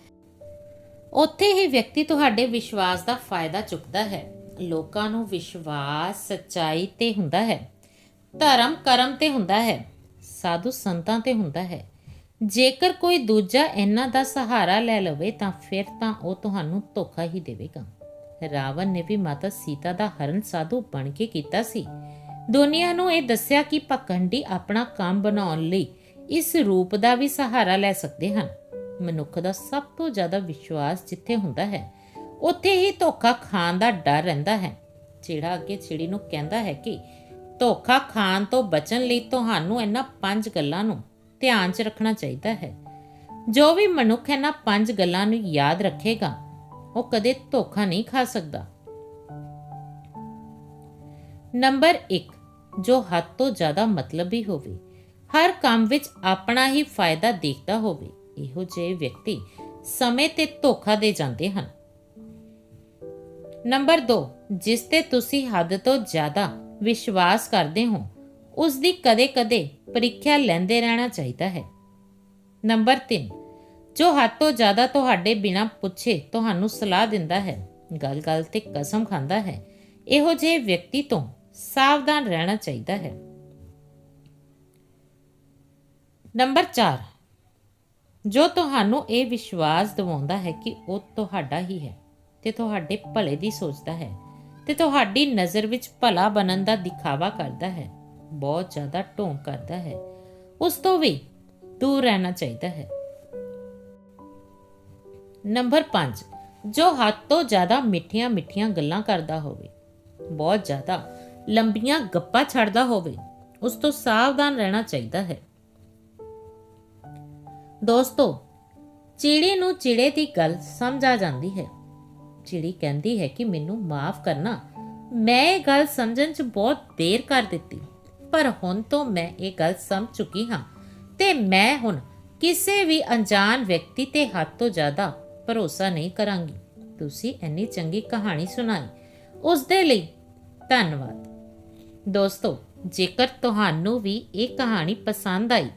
ਉੱਥੇ ਹੀ ਵਿਅਕਤੀ ਤੁਹਾਡੇ ਵਿਸ਼ਵਾਸ ਦਾ ਫਾਇਦਾ ਚੁੱਕਦਾ ਹੈ। ਲੋਕਾਂ ਨੂੰ ਵਿਸ਼ਵਾਸ ਸੱਚਾਈ ਤੇ ਹੁੰਦਾ ਹੈ। ਧਰਮ ਕਰਮ ਤੇ ਹੁੰਦਾ ਹੈ। ਸਾਧੂ ਸੰਤਾਂ ਤੇ ਹੁੰਦਾ ਹੈ। ਜੇਕਰ ਕੋਈ ਦੂਜਾ ਇਹਨਾਂ ਦਾ ਸਹਾਰਾ ਲੈ ਲਵੇ ਤਾਂ ਫਿਰ ਤਾਂ ਉਹ ਤੁਹਾਨੂੰ ਧੋਖਾ ਹੀ ਦੇਵੇਗਾ। ਰਾਵਣ ਨੇ ਵੀ ਮਾਤਾ ਸੀਤਾ ਦਾ ਹਰਨ ਸਾਧੂ ਬਣ ਕੇ ਕੀਤਾ ਸੀ। ਦੁਨੀਆ ਨੂੰ ਇਹ ਦੱਸਿਆ ਕਿ ਪਕੰਡੀ ਆਪਣਾ ਕੰਮ ਬਣਾਉਣ ਲਈ ਇਸ ਰੂਪ ਦਾ ਵੀ ਸਹਾਰਾ ਲੈ ਸਕਦੇ ਹਨ। ਮਨੁੱਖ ਦਾ ਸਭ ਤੋਂ ਜ਼ਿਆਦਾ ਵਿਸ਼ਵਾਸ ਜਿੱਥੇ ਹੁੰਦਾ ਹੈ, ਉੱਥੇ ਹੀ ਧੋਖਾ ਖਾਣ ਦਾ ਡਰ ਰਹਿੰਦਾ ਹੈ। ਜਿਹੜਾ ਅੱਗੇ ਛਿੜੀ ਨੂੰ ਕਹਿੰਦਾ ਹੈ ਕਿ ਧੋਖਾ ਖਾਣ ਤੋਂ ਬਚਣ ਲਈ ਤੁਹਾਨੂੰ ਇਹਨਾਂ ਪੰਜ ਗੱਲਾਂ ਨੂੰ ਧਿਆਨ 'ਚ ਰੱਖਣਾ ਚਾਹੀਦਾ ਹੈ। ਜੋ ਵੀ ਮਨੁੱਖ ਇਹਨਾਂ ਪੰਜ ਗੱਲਾਂ ਨੂੰ ਯਾਦ ਰੱਖੇਗਾ, ਉਹ ਕਦੇ ਧੋਖਾ ਨਹੀਂ ਖਾ ਸਕਦਾ। ਨੰਬਰ 1 ਜੋ ਹੱਦ ਤੋਂ ਜ਼ਿਆਦਾ ਮਤਲਬੀ ਹੋਵੇ, ਹਰ ਕੰਮ ਵਿੱਚ ਆਪਣਾ ਹੀ ਫਾਇਦਾ ਦੇਖਦਾ ਹੋਵੇ। ਇਹੋ ਜਿਹੇ ਵਿਅਕਤੀ ਸਮੇਂ ਤੇ ਧੋਖਾ ਦੇ ਜਾਂਦੇ ਹਨ। ਨੰਬਰ 2 ਜਿਸ ਤੇ ਤੁਸੀਂ ਹੱਦ ਤੋਂ ਜ਼ਿਆਦਾ ਵਿਸ਼ਵਾਸ ਕਰਦੇ ਹੋ ਉਸ ਦੀ ਕਦੇ-ਕਦੇ ਪ੍ਰੀਖਿਆ ਲੈਂਦੇ ਰਹਿਣਾ ਚਾਹੀਦਾ ਹੈ। ਨੰਬਰ 3 ਜੋ ਹੱਦ ਤੋਂ ਜ਼ਿਆਦਾ ਤੁਹਾਡੇ ਬਿਨਾਂ ਪੁੱਛੇ ਤੁਹਾਨੂੰ ਸਲਾਹ ਦਿੰਦਾ ਹੈ, ਗੱਲ-ਗੱਲ ਤੇ ਕਸਮ ਖਾਂਦਾ ਹੈ, ਇਹੋ ਜਿਹੇ ਵਿਅਕਤੀ ਤੋਂ ਸਾਵਧਾਨ ਰਹਿਣਾ ਚਾਹੀਦਾ ਹੈ। ਨੰਬਰ 4 ਜੋ ਤੁਹਾਨੂੰ ਇਹ ਵਿਸ਼ਵਾਸ ਦਿਵਾਉਂਦਾ ਹੈ ਕਿ ਉਹ ਤੁਹਾਡਾ ਹੀ ਹੈ ਤੇ ਤੁਹਾਡੇ ਭਲੇ ਦੀ ਸੋਚਦਾ ਹੈ ਤੇ ਤੁਹਾਡੀ ਨਜ਼ਰ ਵਿੱਚ ਭਲਾ ਬਣਨ ਦਾ ਦਿਖਾਵਾ ਕਰਦਾ ਹੈ, ਬਹੁਤ ਜ਼ਿਆਦਾ ਢੋਂਗ ਕਰਦਾ ਹੈ। ਉਸ ਤੋਂ ਵੀ ਦੂਰ ਰਹਿਣਾ ਚਾਹੀਦਾ ਹੈ। ਨੰਬਰ 5 ਜੋ ਹੱਦ ਤੋਂ ਜ਼ਿਆਦਾ ਮਿੱਠੀਆਂ ਮਿੱਠੀਆਂ ਗੱਲਾਂ ਕਰਦਾ ਹੋਵੇ, ਬਹੁਤ ਜ਼ਿਆਦਾ ਲੰਬੀਆਂ ਗੱਪਾਂ ਛੱਡਦਾ ਹੋਵੇ, ਉਸ ਤੋਂ ਸਾਵਧਾਨ ਰਹਿਣਾ ਚਾਹੀਦਾ ਹੈ। ਦੋਸਤੋ, ਚਿੜੀ ਨੂੰ ਚਿੜੇ ਦੀ ਗੱਲ ਸਮਝ ਆ ਜਾਂਦੀ ਹੈ। ਚਿੜੀ ਕਹਿੰਦੀ ਹੈ ਕਿ ਮੈਨੂੰ ਮਾਫ ਕਰਨਾ, ਮੈਂ ਇਹ ਗੱਲ ਸਮਝਣ 'ਚ ਬਹੁਤ ਦੇਰ ਕਰ ਦਿੱਤੀ, ਪਰ ਹੁਣ ਤੋਂ ਮੈਂ ਇਹ ਗੱਲ ਸਮਝ ਚੁੱਕੀ ਹਾਂ ਤੇ ਮੈਂ ਹੁਣ ਕਿਸੇ ਵੀ ਅਣਜਾਣ ਵਿਅਕਤੀ ਤੇ ਹੱਦ ਤੋਂ ਜ਼ਿਆਦਾ ਭਰੋਸਾ ਨਹੀਂ ਕਰਾਂਗੀ। ਤੁਸੀਂ ਇੰਨੀ ਚੰਗੀ ਕਹਾਣੀ ਸੁਣਾਈ, ਉਸ ਦੇ ਲਈ ਧੰਨਵਾਦ। ਦੋਸਤੋ, ਜੇਕਰ ਤੁਹਾਨੂੰ ਵੀ ਇਹ ਕਹਾਣੀ ਪਸੰਦ ਆਈ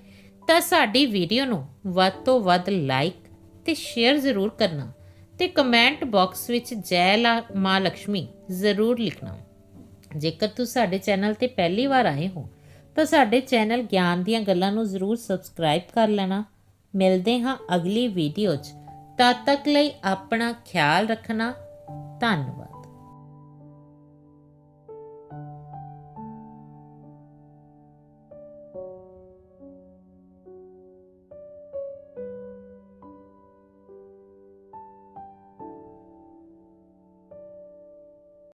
ਤਾਂ ਸਾਡੀ ਵੀਡੀਓ ਨੂੰ ਵੱਧ ਤੋਂ ਵੱਧ ਲਾਈਕ ਤੇ ਸ਼ੇਅਰ ਜ਼ਰੂਰ ਕਰਨਾ ਤੇ ਕਮੈਂਟ ਬਾਕਸ ਵਿੱਚ ਜੈ ਲਾ ਮਾਂ ਲక్ష్ਮੀ ਜ਼ਰੂਰ ਲਿਖਣਾ। ਜੇਕਰ ਤੁਸੀਂ ਸਾਡੇ ਚੈਨਲ ਤੇ ਪਹਿਲੀ ਵਾਰ ਆਏ ਹੋ, ਤਾਂ ਸਾਡੇ ਚੈਨਲ ਗਿਆਨ ਦੀਆਂ ਗੱਲਾਂ ਨੂੰ ਜ਼ਰੂਰ ਸਬਸਕ੍ਰਾਈਬ ਕਰ ਲੈਣਾ। ਮਿਲਦੇ ਹਾਂ ਅਗਲੀ ਵੀਡੀਓ 'ਚ। ਤਦ ਤੱਕ ਲਈ ਆਪਣਾ ਖਿਆਲ ਰੱਖਣਾ। ਧੰਨਵਾਦ।